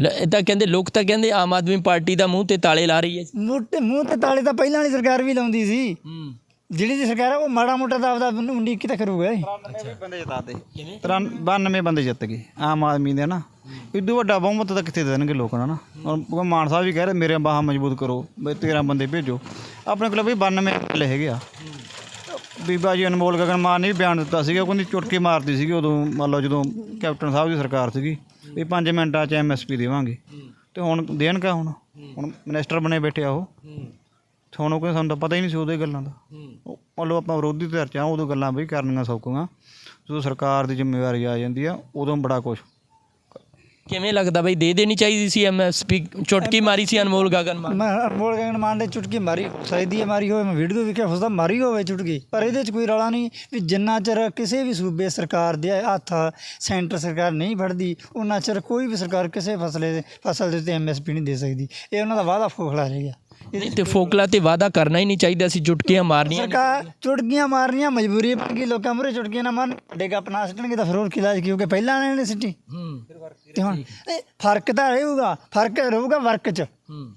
ਲ- ਇਹ ਤਾਂ ਕਹਿੰਦੇ ਲੋਕ ਤਾਂ ਕਹਿੰਦੇ ਆਮ ਆਦਮੀ ਪਾਰਟੀ ਦਾ ਮੂੰਹ ਤੇ ਤਾਲੇ ਲਾ ਰਹੀ ਹੈ। ਮੂੰਹ ਤੇ ਮੂੰਹ ਤੇ ਤਾਲੇ ਤਾਂ ਪਹਿਲਾਂ ਵਾਲੀ ਸਰਕਾਰ ਵੀ ਲਾਉਂਦੀ ਸੀ। ਹੂੰ। ਜਿਹੜੀ ਦੀ ਸਰਕਾਰ ਹੈ ਉਹ ਮਾੜਾ ਮੋਟਾ ਤਾਂ ਆਪਦਾ ਉੰਡੀ ਕਿਤਾ ਕਰੂਗਾ ਇਹ। ਬੰਦੇ ਜਿਤਾਤੇ 92 ਬੰਦੇ ਜਿੱਤ ਗਏ ਆਮ ਆਦਮੀ ਦੇ ਨਾ। ਇਦੋਂ ਵੱਡਾ ਬਹੁਮਤ ਤਾਂ ਕਿੱਥੇ ਦੇ ਦੇਣਗੇ ਲੋਕਾਂ ਨੂੰ ਨਾ? ਹੁਣ ਮਾਨ ਸਾਹਿਬ ਵੀ ਕਹਿ ਰਹੇ, ਮੇਰੇ ਬਾਹਾਂ ਮਜ਼ਬੂਤ ਕਰੋ ਬਈ 13 ਬੰਦੇ ਭੇਜੋ। ਆਪਣੇ ਕੋਲ ਵੀ 92 ਐਮਐਲਏ ਹੈਗੇ ਆ। ਬੀਬਾ ਜੀ ਅਨਮੋਲ ਗਗਨ ਮਾਨ ਨੇ ਵੀ ਬਿਆਨ ਦਿੱਤਾ ਸੀਗਾ, ਉਹ ਕਹਿੰਦੀ ਚੁਟਕੀ ਮਾਰਦੀ ਸੀਗੀ ਉਦੋਂ, ਮੰਨ ਲਓ ਜਦੋਂ ਕੈਪਟਨ ਸਾਹਿਬ ਦੀ ਸਰਕਾਰ ਸੀਗੀ, ਵੀ 5 ਮਿੰਟਾਂ 'ਚ ਐਮਐਸਪੀ ਦੇਵਾਂਗੇ। ਤੇ ਹੁਣ ਦੇਣਗਾ ਹੁਣ? ਹੁਣ ਮਿਨਿਸਟਰ ਬਣੇ ਬੈਠੇ ਆ ਉਹ। ਤੇ ਹੁਣ ਉਹ ਕਹਿੰਦੇ ਸਾਨੂੰ ਤਾਂ ਪਤਾ ਹੀ ਨਹੀਂ ਸੀ ਉਹਦੇ ਗੱਲਾਂ ਦਾ। ਉਹ ਮੰਨ ਲਓ ਆਪਾਂ ਵਿਰੋਧੀ ਧਿਰ 'ਚ ਆ, ਉਦੋਂ ਗੱਲਾਂ ਵੀ ਕਰਨੀਆਂ ਸੌਖੀਆਂ। ਜਦੋਂ ਸਰਕਾਰ ਦੀ ਜ਼ਿੰਮੇਵਾਰੀ ਆ ਜਾਂਦੀ ਆ, ਉਦੋਂ ਬੜਾ ਕੁਝ ਕਿਵੇਂ ਲੱਗਦਾ ਬਈ ਦੇ ਦੇਣੀ ਚਾਹੀਦੀ ਸੀ ਐਮਐਸਪੀ ਚੁਟਕੀ ਮਾਰੀ ਸੀ ਅਨਮੋਲ ਗਗਨ ਮਾਨ। ਮੈਂ ਅਨਮੋਲ ਗਗਨ ਮਾਨ ਨੇ ਚੁਟਕੀ ਮਾਰੀ ਸਕਦੀ ਹੈ ਮਾਰੀ ਹੋਵੇ ਮੈਂ ਵੀਡੀਓ ਵੀ ਕਿਹਾ ਹੋ ਸਕਦਾ ਮਾਰੀ ਹੋਵੇ ਚੁਟਕੀ। ਪਰ ਇਹਦੇ 'ਚ ਕੋਈ ਰੌਲਾ ਨਹੀਂ ਵੀ ਜਿੰਨਾ ਚਿਰ ਕਿਸੇ ਵੀ ਸੂਬੇ ਸਰਕਾਰ ਦੇ ਹੱਥ ਸੈਂਟਰ ਸਰਕਾਰ ਨਹੀਂ ਫੜਦੀ ਉਹਨਾਂ ਚਿਰ ਕੋਈ ਵੀ ਸਰਕਾਰ ਕਿਸੇ ਫਸਲੇ ਦੇ ਫਸਲ ਦੇ ਉੱਤੇ ਐਮਐਸਪੀ ਨਹੀਂ ਦੇ ਸਕਦੀ। ਇਹ ਉਹਨਾਂ ਦਾ ਵਾਅਦਾ ਖੋਖਲਾ ਰਹਿ ਗਿਆ। ਨਹੀਂ ਤੇ ਫੋਕਲਾ ਤੇ ਵਾਅਦਾ ਕਰਨਾ ਹੀ ਨਹੀਂ ਚਾਹੀਦਾ ਸੀ ਚੁਟਕੀਆਂ ਮਾਰਨੀਆਂ ਸਰਕਾਰ ਚੁਟਕੀਆਂ ਮਾਰਨੀਆਂ ਮਜਬੂਰੀ ਬਣ ਗਈ ਲੋਕਾਂ ਮੂਹਰੇ ਚੁਟਕੀਆਂ ਨਾ ਮਾਰਨ। ਕੱਪ ਨਾ ਸਿੱਟਣਗੇ ਤਾਂ ਫਿਰ ਹੋਰ ਕਿਲਾਜ ਕਿਉਂਕਿ ਪਹਿਲਾਂ ਇਹਨਾਂ ਨੇ ਸਿੱਟੀ। ਹੂੰ। ਤੇ ਹੁਣ ਇਹ ਫ਼ਰਕ ਤਾਂ ਰਹੂਗਾ ਫ਼ਰਕ ਰਹੂਗਾ ਵਰਕ 'ਚ। ਹੂੰ।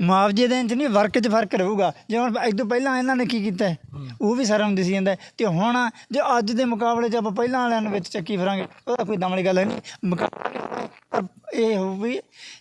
ਮੁਆਵਜ਼ੇ ਦੇਣ 'ਚ ਨਹੀਂ ਵਰਕ 'ਚ ਫ਼ਰਕ ਰਹੂਗਾ। ਜੇ ਹੁਣ ਤੋਂ ਪਹਿਲਾਂ ਇਹਨਾਂ ਨੇ ਕੀ ਕੀਤਾ? ਹੈ? ਉਹ ਵੀ ਸਾਰਾ ਹੁੰਦੀ ਸੀ ਜਾਂਦਾ। ਹੈ। ਤੇ ਹੁਣ ਜੇ ਅੱਜ ਦੇ ਮੁਕਾਬਲੇ 'ਚ ਆਪਾਂ ਪਹਿਲਾਂ ਵਾਲਿਆਂ ਨੂੰ ਵਿੱਚ ਚੱਕੀ ਫਿਰਾਂਗੇ ਉਹਦਾ ਕੋਈ ਦਮ ਵਾਲੀ ਗੱਲ ਨਹੀਂ। ਮੁਕਾਬਲਾ ਇਹ ਹੋ ਵੀ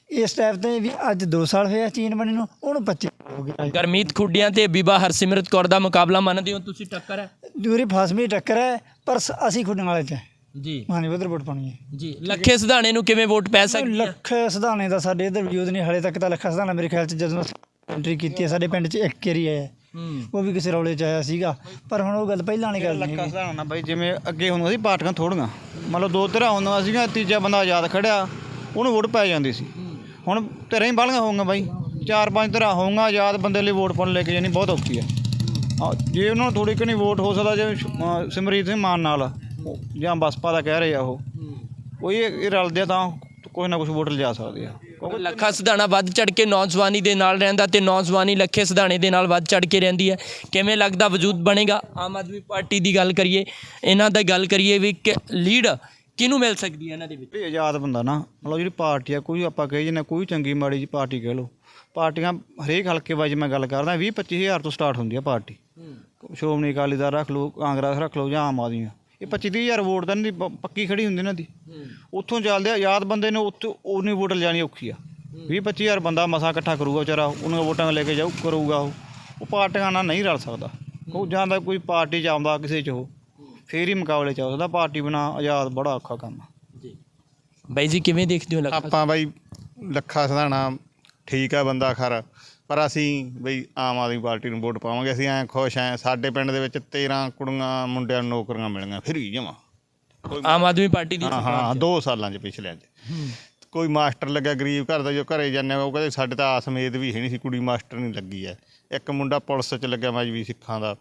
ਇਸ ਟਾਈਪ ਤੇ ਵੀ ਅੱਜ 2 ਸਾਲ ਹੋਇਆ ਚੀਨ ਬਣੇ ਨੂੰ ਉਹਨੂੰ 25 ਹੋ ਗਿਆ ਗਰਮੀਤ ਖੁੱਡੀਆਂ ਤੇ ਬੀਬਾ ਹਰਸਿਮਰਤ ਕੌਰ ਦਾ ਮੁਕਾਬਲਾ ਮੰਨਦੇ ਹੋ? ਤੁਸੀਂ ਟੱਕਰ ਹੈ ਦੂਰੀ ਫਾਸਮੀ ਟੱਕਰ ਹੈ ਪਰ ਸ- ਅਸੀਂ ਖੁੱਡਣ ਵਾਲੇ 'ਚ ਹੈ। ਜੀ। ਮਾਨੀ ਉਧਰ ਵੋਟ ਪਾਉਣੀ ਹੈ। ਜੀ ਲੱਖੇ ਸਿਧਾਣੇ ਨੂੰ ਕਿਵੇਂ ਵੋਟ ਪੈ ਸਕਦੀ ਹੈ? ਲੱਖ ਸਧਾਣੇ ਦਾ ਸਾਡੇ ਇਧਰ ਵਜੂਦ ਨਹੀਂ ਹਲੇ ਤੱਕ ਤਾਂ ਲੱਖਾ ਸਧਾਣਾ ਮੇਰੇ ਖਿਆਲ 'ਚ ਜਦੋਂ ਐਂਟਰੀ ਕੀਤੀ ਹੈ ਸਾਡੇ ਪਿੰਡ 'ਚ ਇੱਕ ਏਰੀਆ ਹੈ। ਹੂੰ। ਉਹ ਵੀ ਕਿਸੇ ਰੌਲੇ 'ਚ ਆਇਆ ਸੀਗਾ ਪਰ ਹੁਣ ਉਹ ਗੱਲ ਪਹਿਲਾਂ ਨਹੀਂ ਲੱਖਾ ਹੈਗੀ। ਸਧਾਰਨ ਨਾ ਬਾਈ ਜਿਵੇਂ ਅੱਗੇ ਹੁੰਦਾ ਸੀ ਪਾਰਟੀਆਂ ਥੋੜੀਆਂ। ਮੰਨ ਲਓ ਦੋ ਧਿਰਾਂ ਹੁੰਦੀਆਂ ਸੀਗੀਆਂ ਤੀਜਾ ਬੰਦਾ ਆਜ਼ਾਦ ਖੜਿਆ ਉਹਨੂੰ ਵੋਟ ਪੈ ਜਾਂਦੀ ਸੀ। ਹੁਣ ਧਿਰਾਂ ਹੀ ਬਾਲੀਆਂ ਹੋਊਗਾ ਬਾਈ। ਚਾਰ ਪੰਜ ਧਿਰਾਂ ਹੋਊਗਾ ਯਾਦ ਬੰਦੇ ਲਈ ਵੋਟ ਪਾਉਣ ਲੈ ਕੇ ਜਾਣੀ ਬਹੁਤ ਔਖੀ ਹੈ ਆ, ਜੇ ਉਹਨਾਂ ਨੂੰ ਥੋੜੀ ਕਿ ਵੋਟ ਹੋ ਸਕਦਾ ਜੇ ਸ਼- ਅਹ ਸਿਮਰਜੀਤ ਸਿੰਘ ਮਾਨ ਨਾਲ ਜਾਂ ਬਸਪਾ ਦਾ ਕਹਿ ਰਹੇ ਆ ਉਹ। ਕੋਈ ਇਹ ਰਲਦੇ ਆ ਤਾਂ ਕੋਈ ਨਾ ਕੁਝ ਵੋਟ ਲਿਜਾ ਸਕਦੇ ਆ। ਲੱਖਾ ਸਿਧਾਣਾ ਵੱਧ ਚੜ ਕੇ ਨੌਜਵਾਨੀ ਦੇ ਨਾਲ ਰਹਿੰਦਾ ਤੇ ਨੌਜਵਾਨੀ ਲੱਖੇ ਸਿਧਾਣੇ ਦੇ ਨਾਲ ਵੱਧ ਚੜ ਕੇ ਰਹਿੰਦੀ ਹੈ। ਕਿਵੇਂ ਲੱਗਦਾ ਵਜੂਦ ਬਣੇਗਾ? ਆਮ ਆਦਮੀ ਪਾਰਟੀ ਦੀ ਗੱਲ ਕਰੀਏ ਇਹਨਾਂ ਦਾ ਗੱਲ ਕਰੀਏ ਵੀ ਕਿ ਲੀਡ ਕਿਹਨੂੰ ਮਿਲ ਸਕਦੀ ਹੈ ਇਹਨਾਂ ਦੇ ਵਿੱਚ? ਇਹ ਆਜ਼ਾਦ ਬੰਦਾ ਨਾ ਮਤਲਬ ਜਿਹੜੀ ਪਾਰਟੀ ਆ ਕੋਈ ਆਪਾਂ ਕਹੀ ਜਨੇ ਕੋਈ ਚੰਗੀ ਮਾੜੀ ਜੀ ਪਾਰਟੀ ਕਹਿ ਲਓ। ਪਾਰਟੀਆਂ ਹਰੇਕ ਹਲਕੇ ਵਾਜ ਮੈਂ ਗੱਲ ਕਰਦਾ 20 25000 ਤੋਂ ਸਟਾਰਟ ਹੁੰਦੀ ਆ ਪਾਰਟੀ। ਸ਼੍ਰੋਮਣੀ ਅਕਾਲੀ ਦਲ ਰੱਖ ਲਓ ਕਾਂਗਰਸ ਰੱਖ ਲਓ ਜਾਂ ਆਮ ਆਦਮੀ ਆ। ਇਹ 25 ਹਜ਼ਾਰ ਵੋਟ ਤਾਂ ਨਹੀਂ ਪ- ਪੱਕੀ ਖੜੀ ਹੁੰਦੀ ਇਹਨਾਂ ਦੀ। ਉੱਥੋਂ ਚੱਲਦੇ ਆ ਆਜ਼ਾਦ ਬੰਦੇ ਨੇ ਉੱਥੋਂ ਉਨੀ ਵੋਟ ਲਿਜਾਣੀ ਔਖੀ ਆ। 20 25000 ਬੰਦਾ ਮਸਾ ਇਕੱਠਾ ਕਰੂਗਾ ਵਿਚਾਰਾ ਉਹਨਾਂ ਵੋਟਾਂ ਲੈ ਕੇ ਜਾਊ ਕਰੂਗਾ ਉਹ। ਉਹ ਪਾਰਟੀਆਂ ਨਾਲ ਨਹੀਂ ਰਲ ਸਕਦਾ। ਉਹ ਜਾਂ ਤਾਂ ਕੋਈ ਪਾਰਟੀ ਚ ਆਉਂਦਾ ਕਿਸੇ ਚ ਉਹ। ਫੇਰ ਹੀ ਮੁਕਾਬਲੇ ਚ ਆ ਸਕਦਾ ਪਾਰਟੀ ਬਿਨਾ ਆਜ਼ਾਦ ਬੜਾ ਔਖਾ ਕੰਮ ਆ। ਬਾਈ ਜੀ ਕਿਵੇਂ ਦੇਖਦੇ ਹੋ ਲੱਖਾ ਆਪਾਂ ਬਾਈ ਲੱਖਾ ਸਧਾਣਾ ਠੀਕ ਆ ਬੰਦਾ ਖਰ। ਪਰ ਅਸੀਂ ਬਈ ਆਮ ਆਦਮੀ ਪਾਰਟੀ ਨੂੰ ਵੋਟ ਪਾਵਾਂਗੇ। ਅਸੀਂ ਐਂ ਖੁਸ਼ ਐ ਸਾਡੇ ਪਿੰਡ ਦੇ ਵਿੱਚ 13 ਕੁੜੀਆਂ ਮੁੰਡਿਆਂ ਨੂੰ ਨੌਕਰੀਆਂ ਮਿਲੀਆਂ ਫਿਰ ਹੀ ਜਮਾ। ਆਮ ਆਦਮੀ ਪਾਰਟੀ ਦੀ ਹਾਂ ਹਾਂ 2 ਸਾਲਾਂ ਚ ਪਿਛਲਿਆਂ ਚ। ਕੋਈ ਮਾਸਟਰ ਲੱਗਿਆ ਗਰੀਬ ਘਰ ਦਾ ਜੋ ਘਰੇ ਜਾਂਦੇ ਆ, ਉਹ ਕਹਿੰਦੇ ਸਾਡੇ ਤਾਂ ਆਸ ਉਮੀਦ ਵੀ ਹੈ ਨਹੀਂ ਸੀ ਕੁੜੀ ਮਾਸਟਰ ਨਹੀਂ ਲੱਗੀ ਐ। ਇੱਕ ਮੁੰਡਾ ਪੁਲਿਸ ਚ ਲੱਗਿਆ ਮਜਬੀ ਸਿੱਖਾਂ ਦਾ।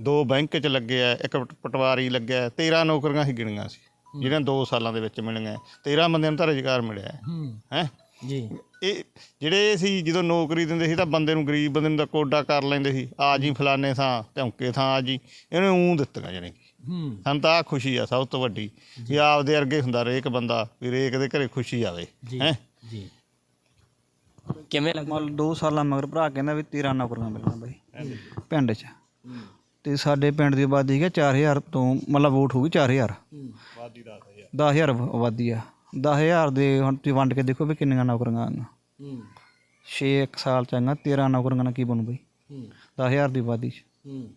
ਦੋ ਬੈਂਕ ਚ ਲੱਗੇ ਆ ਇੱਕ ਪਟ- ਪਟਵਾਰੀ ਲੱਗਿਆ 13 ਨੌਕਰੀਆਂ ਹੀ ਗਿਣੀਆਂ ਸੀ। ਜਿਹੜੀਆਂ 2 ਸਾਲਾਂ ਦੇ ਵਿੱਚ ਮਿਲੀਆਂ। 13 ਬੰਦਿਆਂ ਨੂੰ ਤਾਂ ਰੁਜ਼ਗਾਰ ਮਿਲਿਆ। ਹੈ। ਜੀ। ਇਹ ਜਿਹੜੇ ਸੀ ਜਦੋਂ ਨੌਕਰੀ ਦਿੰਦੇ ਸੀ ਤਾਂ ਬੰਦੇ ਨੂੰ ਗਰੀਬ ਬੰਦੇ ਨੂੰ ਤਾਂ ਕੋਡਾ ਕਰ ਲੈਂਦੇ ਸੀ। ਆ ਜੀ ਫਲਾਣੇ ਥਾਂ ਧੌਂਕੇ ਥਾਂ ਆ ਜੀ। ਇਹਨੇ ਉਂ ਦਿੱਤੀਆਂ ਜਾਣੀ। ਕਿ ਹੂੰ। ਸਾਨੂੰ ਤਾਂ ਆਹ ਖੁਸ਼ੀ ਆ ਸਭ ਤੋਂ ਵੱਡੀ। ਵੀ ਆਪਦੇ ਅਰਗੇ ਹੁੰਦਾ ਰੇਕ ਬੰਦਾ ਵੀ ਰੇਕ ਦੇ ਘਰੇ ਖੁਸ਼ੀ ਆਵੇ। ਹੈ? ਜੀ। ਕਿਵੇਂ ਲੱਗਦਾ ਮਤਲਬ 2 ਸਾਲਾਂ ਮਗਰ ਭਰਾ ਕਹਿੰਦਾ ਵੀ 13 ਨੌਕਰੀਆਂ ਮਿਲਣਾ ਬਾਈ। ਪਿੰਡ 'ਚ। ਤੇ ਸਾਡੇ ਪਿੰਡ ਦੀ ਆਬਾਦੀ ਹੈ 4000 ਤੋਂ ਮਤਲਬ ਵੋਟ ਹੋਊਗੀ 4000 ਆਬਾਦੀ 10000 10000 ਆਬਾਦੀ ਆ। 10000 ਦੇ ਹੁਣ ਤੁਸੀਂ ਵੰਡ ਕੇ ਦੇਖੋ ਵੀ ਕਿੰਨੀਆਂ ਨੌਕਰੀਆਂ ਆਉਣ ਹੂੰ। 6 ਇੱਕ ਸਾਲ ਚੰਗਾ 13 ਨੌਕਰੀਆਂ ਨਾਲ ਕੀ ਬਣੂ ਬਈ? ਹੂੰ। 10000 ਦੀ ਆਬਾਦੀ 'ਚ। ਹੂੰ।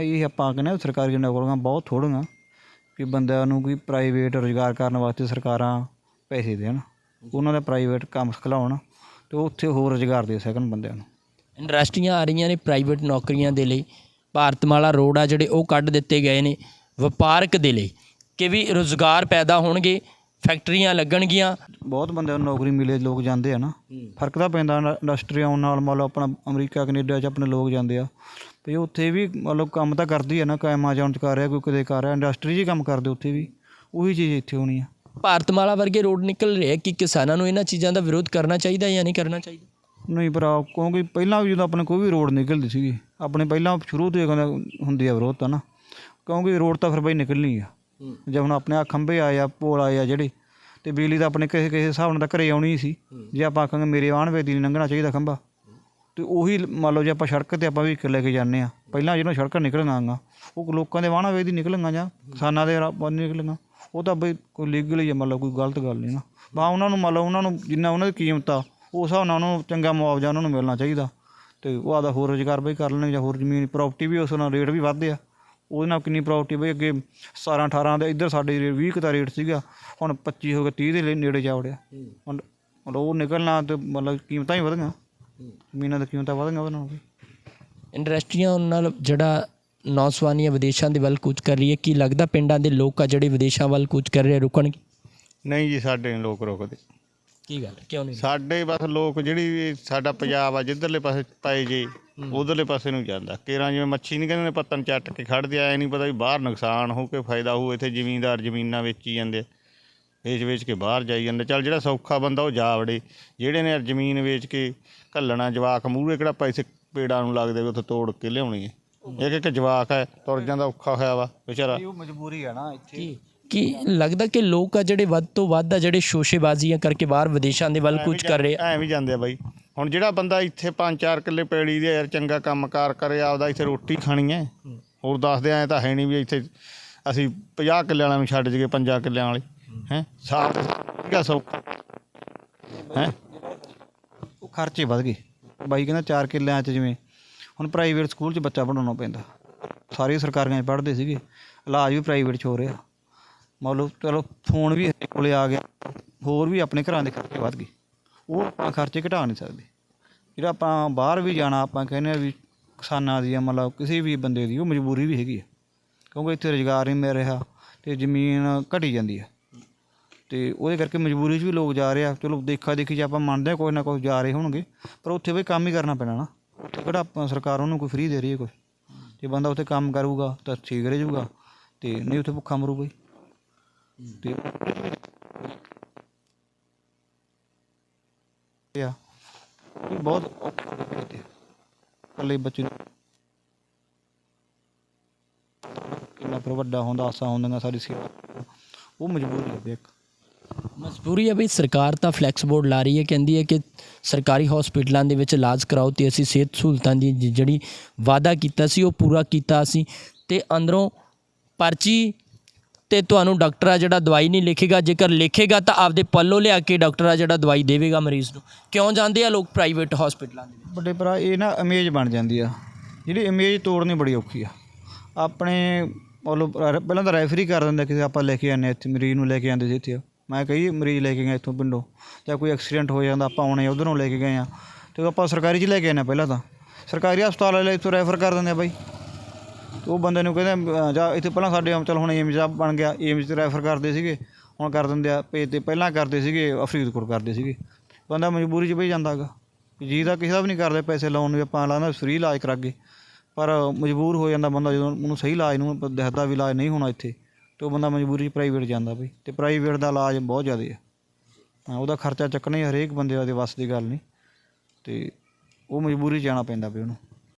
ਇਹ ਆਪਾਂ ਕਹਿੰਦੇ ਹਾਂ ਸਰਕਾਰੀ ਨੌਕਰੀਆਂ ਬਹੁਤ ਥੋੜ੍ਹੀਆਂ ਕਿ ਬੰਦਿਆਂ ਨੂੰ ਕੋਈ ਪ੍ਰਾਈਵੇਟ ਰੁਜ਼ਗਾਰ ਕਰਨ ਵਾਸਤੇ ਸਰਕਾਰਾਂ ਪੈਸੇ ਦੇਣ ਉਹਨਾਂ ਦਾ ਪ੍ਰਾਈਵੇਟ ਕੰਮ ਸਿਖਲਾਉਣ ਤੇ ਉੱਥੇ ਹੋਰ ਰੁਜ਼ਗਾਰ ਦੇ ਸਕਣ ਬੰਦਿਆਂ ਨੂੰ। ਇੰਡਸਟਰੀਆਂ ਆ ਰਹੀਆਂ ਨੇ ਪ੍ਰਾਈਵੇਟ ਨੌਕਰੀਆਂ ਦੇ ਲਈ। ਭਾਰਤਮਾਲਾ ਰੋਡ ਆ ਜਿਹੜੇ ਉਹ ਕੱਢ ਦਿੱਤੇ ਗਏ ਨੇ ਵਪਾਰਕ ਦੇ ਲਈ ਕਿ ਵੀ ਰੋਜ਼ਗਾਰ ਪੈਦਾ ਹੋਣਗੇ ਫੈਕਟਰੀਆਂ ਲੱਗਣਗੀਆਂ। ਬਹੁਤ ਬੰਦਿਆਂ ਨੂੰ ਨੌਕਰੀ ਮਿਲੇ ਲੋਕ ਜਾਂਦੇ ਆ ਨਾ। ਫ਼ਰਕ ਤਾਂ ਪੈਂਦਾ ਇੰਡ- ਇੰਡਸਟਰੀ ਆਉਣ ਨਾਲ ਮੰਨ ਲਓ ਆਪਣਾ ਅਮਰੀਕਾ ਕੈਨੇਡਾ 'ਚ ਆਪਣੇ ਲੋਕ ਜਾਂਦੇ ਆ। ਵੀ ਉੱਥੇ ਵੀ ਮਤਲਬ ਕੰਮ ਤਾਂ ਕਰਦੀ ਆ ਨਾ ਕੋਈ ਐਮਾਜ਼ੋਨ 'ਚ ਕਰ ਰਿਹਾ ਕੋਈ ਕਿਤੇ ਕਰ ਰਿਹਾ ਇੰਡਸਟਰੀ 'ਚ ਕੰਮ ਕਰਦੇ ਉੱਥੇ ਵੀ ਉਹੀ ਚੀਜ਼ ਇੱਥੇ ਹੋਣੀ ਆ। ਭਾਰਤਮਾਲਾ ਵਰਗੇ ਰੋਡ ਨਿਕਲ ਰਹੇ ਕਿ ਕਿਸਾਨਾਂ ਨੂੰ ਇਹਨਾਂ ਚੀਜ਼ਾਂ ਦਾ ਵਿਰੋਧ ਕਰਨਾ ਚਾਹੀਦਾ ਜਾਂ ਨਹੀਂ ਕਰਨਾ ਚਾਹੀਦਾ? ਨਹੀਂ ਭਰਾ ਕਿਉਂਕਿ ਪਹਿਲਾਂ ਵੀ ਜਦੋਂ ਆਪਣੇ ਕੋਈ ਵੀ ਰੋਡ ਨਿਕਲਦੀ ਸੀਗੀ ਆਪਣੇ ਪਹਿਲਾਂ ਸ਼ੁਰੂ ਤੋਂ ਹੀ ਹੁੰਦੀ ਆ ਵਿਰੋਧ ਤਾਂ ਨਾ ਕਿਉਂਕਿ ਰੋਡ ਤਾਂ ਫਿਰ ਬਈ ਨਿਕਲਣੀ ਆ। ਜੇ ਹੁਣ ਆਪਣੇ ਆ ਖੰਭੇ ਆਏ ਆ ਪੋਲ ਆਏ ਆ ਜਿਹੜੇ ਤੇ ਬਿਜਲੀ ਤਾਂ ਆਪਣੇ ਕਿਸੇ ਕਿਸੇ ਹਿਸਾਬ ਨਾਲ ਤਾਂ ਘਰੇ ਆਉਣੀ ਹੀ। ਸੀ ਜੇ ਆਪਾਂ ਆਖਾਂਗੇ ਮੇਰੇ ਆਣ ਵੇਦੀ ਨਹੀਂ ਲੰਘਣਾ ਚਾਹੀਦਾ ਖੰਭਾ ਤੇ ਉਹੀ ਮੰਨ ਲਓ ਜੇ ਆਪਾਂ ਸੜਕ ਤੇ ਆਪਾਂ ਵੀ ਲੈ ਕੇ ਜਾਂਦੇ ਆ ਪਹਿਲਾਂ ਜਿਹਨੂੰ ਸੜਕਾਂ ਨਿਕਲਣਾਗਾ ਉਹ ਲੋਕਾਂ ਦੇ ਵਾਹਣਾ ਵੇਦੀ ਨਿਕਲਣਗਾ ਜਾਂ ਕਿਸਾਨਾਂ ਦੇ ਰਾ- ਨਿਕਲਣਗਾ ਉਹ ਤਾਂ ਬਈ ਕੋਈ ਲੀਗਲ ਹੀ ਆ ਮੰਨ ਲਓ ਕੋਈ ਗਲਤ ਗੱਲ ਨਹੀਂ ਨਾ। ਬਾ ਉਹਨਾਂ ਨੂੰ ਮੰਨ ਲਓ ਉਹਨਾਂ ਨੂੰ ਜਿੰਨਾ ਉਹਨਾਂ ਦੀ ਕੀਮਤ ਆ ਉਸ ਹਿਸਾਬ ਨਾਲ ਉਹਨਾਂ ਨੂੰ ਚੰਗਾ ਮੁਆਵਜ਼ਾ ਉਹਨਾਂ ਨੂੰ ਮਿਲਣਾ ਚਾਹੀਦਾ। ਤੇ ਉਹ ਆਦਾ ਹੋਰ ਰੁਜ਼ਗਾਰ ਬਈ ਕਰ ਲੈਣਗੇ ਜਾਂ ਹੋਰ ਜ਼ਮੀਨ ਪ੍ਰਾਪਰਟੀ ਵੀ ਉਸ ਨਾਲ ਰੇਟ ਵੀ ਵੱਧਦੇ ਆ। ਉਹਦੇ ਨਾਲ ਕਿੰਨੀ ਪ੍ਰਾਪਰਟੀ ਬਈ ਅੱਗੇ 17 18 ਦੇ ਇੱਧਰ ਸਾਡੇ 20 ਕੁ ਦਾ ਰੇਟ ਸੀਗਾ ਹੁਣ 25 ਹੋ ਗਿਆ 30 ਦੇ ਨੇੜੇ ਜਾ ਵੜਿਆ। ਹੁਣ ਮਤਲਬ ਉਹ ਨਿਕਲਣਾ ਤੇ ਮਤਲਬ ਕੀਮਤਾਂ ਹੀ ਵਧ ਗਈਆਂ ਜ਼ਮੀਨਾਂ ਦੀ ਕੀਮਤਾਂ ਵਧ ਗਈਆਂ ਉਹਦੇ ਨਾਲ ਵੀ। ਇੰਡਸਟਰੀਆਂ ਨਾਲ ਜਿਹੜਾ ਨੌਜਵਾਨੀਆਂ ਵਿਦੇਸ਼ਾਂ ਦੇ ਵੱਲ ਕੂਚ ਕਰ ਰਹੀ ਹੈ। ਕੀ ਲੱਗਦਾ ਪਿੰਡਾਂ ਦੇ ਲੋਕ ਆ ਜਿਹੜੇ ਵਿਦੇਸ਼ਾਂ ਵੱਲ ਕੂਚ ਕਰ ਰਹੇ ਰੁਕਣਗੇ? ਨਹੀਂ ਜੀ ਸਾਡੇ ਲੋਕ ਰੁਕਦੇ। ਕੀ ਗੱਲ ਕਿਉਂ ਨਹੀਂ ਸਾਡੇ ਬਸ ਲੋਕ ਜਿਹੜੀ ਸਾਡਾ ਪੰਜਾਬ ਆ ਜਿੱਧਰਲੇ ਪਾਸੇ ਪਏ ਜੇ ਉਧਰਲੇ ਪਾਸੇ ਨੂੰ ਜਾਂਦਾ। ਕੇਰਾਂ ਜਿਵੇਂ ਮੱਛੀ ਨਹੀਂ ਕਹਿੰਦੇ ਨੇ ਪੱਤਨ ਚੱਟ ਕੇ ਖੜਦੇ ਆਏ ਨਹੀਂ ਪਤਾ ਵੀ ਬਾਹਰ ਨੁਕਸਾਨ ਹੋ ਕੇ ਫਾਇਦਾ ਹੋਊ ਇੱਥੇ ਜ਼ਿਮੀਂਦਾਰ ਜ਼ਮੀਨਾਂ ਵੇਚੀ ਜਾਂਦੇ ਵੇਚ ਵੇਚ ਕੇ ਬਾਹਰ ਜਾਈ ਜਾਂਦੇ। ਚੱਲ ਜਿਹੜਾ ਸੌਖਾ ਬੰਦਾ ਉਹ ਜਾ ਵੜੇ ਜਿਹੜੇ ਨੇ ਜ਼ਮੀਨ ਵੇਚ ਕੇ ਘੱਲਣਾ ਜਵਾਕ ਮੂਹਰੇ ਕਿਹੜਾ ਪੈਸੇ ਪੇੜਾਂ ਨੂੰ ਲੱਗਦੇ ਵੀ ਉੱਥੇ ਤੋੜ ਕੇ ਲਿਆਉਣੀ ਹੈ। ਇੱਕ ਇੱਕ ਜਵਾਕ ਹੈ ਤੁਰ ਜਾਂਦਾ ਔਖਾ ਹੋਇਆ ਵਾ ਵਿਚਾਰਾ। ਉਹ ਮਜਬੂਰੀ ਆ ਨਾ ਇੱਥੇ। ਕੀ? ਕੀ ਲੱਗਦਾ ਕਿ ਲੋਕ ਆ ਜਿਹੜੇ ਵੱਧ ਤੋਂ ਵੱਧ ਆ ਜਿਹੜੇ ਸ਼ੋਸ਼ੇਬਾਜ਼ੀਆਂ ਕਰਕੇ ਬਾਹਰ ਵਿਦੇਸ਼ਾਂ ਦੇ ਵੱਲ ਕੂਚ ਕਰ ਰਹੇ ਆ। ਐ ਵੀ ਜਾਂਦੇ ਆ ਬਾਈ। ਹੁਣ ਜਿਹੜਾ ਬੰਦਾ ਇੱਥੇ 5-4 ਕਿੱਲੇ ਪੈੜੀ ਦੇ ਯਾਰ ਚੰਗਾ ਕੰਮਕਾਰ ਕਰੇ ਆਪਦਾ ਇੱਥੇ ਰੋਟੀ ਖਾਣੀ ਐ ਹੋਰ ਦੱਸਦੇ ਐ ਤਾਂ ਹੈ ਨਹੀਂ ਵੀ ਇੱਥੇ ਅਸੀਂ 50 ਕਿੱਲਿਆਂ ਵਾਲਾ ਵੀ ਛੱਡ ਜਗੇ 5 ਕਿੱਲਿਆਂ ਵਾਲੇ। ਹੈ? ਸਾਲ ਦਾ ਸੌਖਾ। ਹੈ? ਉਹ ਖਰਚੇ ਵਧ ਗਏ। ਬਾਈ ਕਹਿੰਦਾ 4 ਕਿੱਲਿਆਂ 'ਚ ਜਿਵੇਂ ਹੁਣ ਪ੍ਰਾਈਵੇਟ ਸਕੂਲ 'ਚ ਬੱਚਾ ਪੜਾਉਣਾ ਪੈਂਦਾ। ਸਾਰੀ ਸਰਕਾਰੀਆਂ 'ਚ ਪੜ੍ਹਦੇ ਸੀਗੇ। ਇਲਾਜ ਵੀ ਪ੍ਰਾਈਵੇਟ 'ਚ ਹੋ ਰਿਹਾ। ਮੰਨ ਲਓ ਚਲੋ ਫੋਨ ਵੀ ਹਰੇਕ ਕੋਲੇ ਆ ਗਿਆ, ਹੋਰ ਵੀ ਆਪਣੇ ਘਰਾਂ ਦੇ ਖਰਚੇ ਵੱਧ ਗਏ। ਉਹ ਆਪਾਂ ਖਰਚੇ ਘਟਾ ਨਹੀਂ ਸਕਦੇ। ਜਿਹੜਾ ਆਪਾਂ ਬਾਹਰ ਵੀ ਜਾਣਾ, ਆਪਾਂ ਕਹਿੰਦੇ ਆ ਵੀ ਕਿਸਾਨਾਂ ਦੀ ਆ ਮਤਲਬ ਕਿਸੇ ਵੀ ਬੰਦੇ ਦੀ, ਉਹ ਮਜਬੂਰੀ ਵੀ ਹੈਗੀ ਆ। ਕਿਉਂਕਿ ਇੱਥੇ ਰੁਜ਼ਗਾਰ ਨਹੀਂ ਮਿਲ ਰਿਹਾ ਅਤੇ ਜ਼ਮੀਨ ਘਟੀ ਜਾਂਦੀ ਆ। ਅਤੇ ਉਹਦੇ ਕਰਕੇ ਮਜਬੂਰੀ 'ਚ ਵੀ ਲੋਕ ਜਾ ਰਹੇ ਆ। ਚਲੋ ਦੇਖਾ ਦੇਖੀ ਜੇ ਆਪਾਂ ਮੰਨਦੇ ਹਾਂ ਕੋਈ ਨਾ ਕੋਈ ਜਾ ਰਹੇ ਹੋਣਗੇ, ਪਰ ਉੱਥੇ ਵੀ ਕੰਮ ਹੀ ਕਰਨਾ ਪੈਣਾ ਨਾ। ਉੱਥੇ ਕਿਹੜਾ ਆਪਾਂ ਸਰਕਾਰ ਉਹਨੂੰ ਕੋਈ ਫ੍ਰੀ ਦੇ ਰਹੀ ਹੈ ਕੋਈ? ਜੇ ਬੰਦਾ ਉੱਥੇ ਕੰਮ ਕਰੂਗਾ ਤਾਂ ਠੀਕ ਰਹਿ ਜਾਊਗਾ। ਅਤੇ ਨਹੀਂ ਉੱਥੇ ਭੁੱਖਾ ਮਰੂਗਾ ਹੀ। ਤੇ ਇਹ ਬਹੁਤ ਔਖੇ ਬੱਚੇ ਨੂੰ ਕਿੰਨਾ ਫਿਰ ਵੱਡਾ ਹੁੰਦਾ ਆਸਾਂ ਹੁੰਦੀਆਂ ਸਾਰੀ ਸੇਵਾ ਉਹ ਮਜਬੂਰੀ ਹੈ ਇੱਕ ਮਜਬੂਰੀ ਹੈ ਵੀ ਸਰਕਾਰ ਤਾਂ ਫਲੈਕਸ ਬੋਰਡ ਲਾ ਰਹੀ ਹੈ ਕਹਿੰਦੀ ਹੈ ਕਿ ਸਰਕਾਰੀ ਹਸਪੀਟਲਾਂ ਦੇ ਵਿੱਚ ਇਲਾਜ ਕਰਾਓ ਤੇ ਅਸੀਂ ਸਿਹਤ ਸਹੂਲਤਾਂ ਦੀ ਜ- ਜਿਹੜੀ ਵਾਅਦਾ ਕੀਤਾ ਸੀ ਉਹ ਪੂਰਾ ਕੀਤਾ ਅਸੀਂ। ਤੇ ਅੰਦਰੋਂ ਪਰਚੀ ਤੇ ਤੁਹਾਨੂੰ ਡਾਕਟਰ ਆ ਜਿਹੜਾ ਦਵਾਈ ਨਹੀਂ ਲਿਖੇਗਾ, ਜੇਕਰ ਲਿਖੇਗਾ ਤਾਂ ਆਪਦੇ ਪੱਲੋਂ ਲਿਆ ਕੇ ਡਾਕਟਰ ਆ ਜਿਹੜਾ ਦਵਾਈ ਦੇਵੇਗਾ ਮਰੀਜ਼ ਨੂੰ। ਕਿਉਂ ਜਾਂਦੇ ਆ ਲੋਕ ਪ੍ਰਾਈਵੇਟ ਹਸਪੀਟਲਾਂ ਦੇ ਵਿੱਚ? ਵੱਡੇ ਭਰਾ, ਇਹ ਨਾ ਇਮੇਜ ਬਣ ਜਾਂਦੀ ਆ। ਜਿਹੜੀ ਇਮੇਜ ਤੋੜਨੀ ਬੜੀ ਔਖੀ ਆ। ਆਪਣੇ ਮਤਲਬ ਪਹਿਲਾਂ ਤਾਂ ਰੈਫਰੀ ਕਰ ਦਿੰਦਾ ਕਿਸੇ ਆਪਾਂ ਲੈ ਕੇ ਆਨੇ ਇੱਥੇ, ਮਰੀਜ਼ ਨੂੰ ਲੈ ਕੇ ਆਂਦੇ ਸੀ ਇੱਥੇ। ਮੈਂ ਕਹੀ, ਮਰੀਜ਼ ਲੈ ਕੇ ਗਏ ਇੱਥੋਂ ਪਿੰਡੋਂ। ਜਾਂ ਕੋਈ ਐਕਸੀਡੈਂਟ ਹੋ ਜਾਂਦਾ, ਆਪਾਂ ਆਉਣੇ ਉਧਰੋਂ ਲੈ ਕੇ ਗਏ ਆ। ਤੇ ਆਪਾਂ ਸਰਕਾਰੀ 'ਚ ਲੈ ਕੇ ਆਨੇ ਪਹਿਲਾਂ ਤਾਂ। ਸਰਕਾਰੀ ਹਸਪਤਾਲ ਵਾਲੇ ਇੱਥੋਂ ਰੈਫਰ ਕਰ ਦਿੰਦੇ ਆ ਬਾਈ। ਉਹ ਬੰਦੇ ਨੂੰ ਕਹਿੰਦੇ ਜਾਂ ਇੱਥੇ ਪਹਿਲਾਂ ਸਾਡੇ ਚਲ ਹੁਣ ਏਮਜ ਆ ਬਣ ਗਿਆ। ਏਮਜ 'ਚ ਰੈਫਰ ਕਰਦੇ ਸੀਗੇ। ਹੁਣ ਕਰ ਦਿੰਦੇ ਆ। ਪੇ ਤੇ ਪਹਿਲਾਂ ਕਰਦੇ ਸੀਗੇ ਫਰੀਦਕੋਟ ਕਰਦੇ ਸੀਗੇ। ਬੰਦਾ ਮਜਬੂਰੀ 'ਚ ਬਈ ਜਾਂਦਾ ਹੈਗਾ। ਜੀ ਦਾ ਕਿਸੇ ਦਾ ਵੀ ਨਹੀਂ ਕਰਦੇ ਪੈਸੇ ਲਾਉਣ ਨੂੰ ਵੀ ਆਪਾਂ ਲਾਉਂਦਾ ਫ੍ਰੀ ਇਲਾਜ ਕਰਾਗੇ ਪਰ ਮਜਬੂਰ ਹੋ ਜਾਂਦਾ ਬੰਦਾ ਜਦੋਂ ਉਹਨੂੰ ਸਹੀ ਇਲਾਜ ਨੂੰ ਪ- ਦਿਖਦਾ ਵੀ ਇਲਾਜ ਨਹੀਂ ਹੋਣਾ ਇੱਥੇ, ਤੇ ਉਹ ਬੰਦਾ ਮਜਬੂਰੀ 'ਚ ਪ੍ਰਾਈਵੇਟ ਜਾਂਦਾ ਬਈ। ਤੇ ਪ੍ਰਾਈਵੇਟ ਦਾ ਇਲਾਜ ਬਹੁਤ ਜ਼ਿਆਦਾ ਹੈ। ਹਾਂ, ਉਹਦਾ ਖਰਚਾ ਚੱਕਣਾ ਹੀ ਹਰੇਕ ਬੰਦੇ ਦੇ ਵੱਸ ਦੀ ਗੱਲ ਨਹੀਂ। ਤੇ ਉਹ ਮਜਬੂਰੀ 'ਚ ਜਾਣਾ ਪੈਂਦਾ ਵੀ ਉਹਨੂੰ।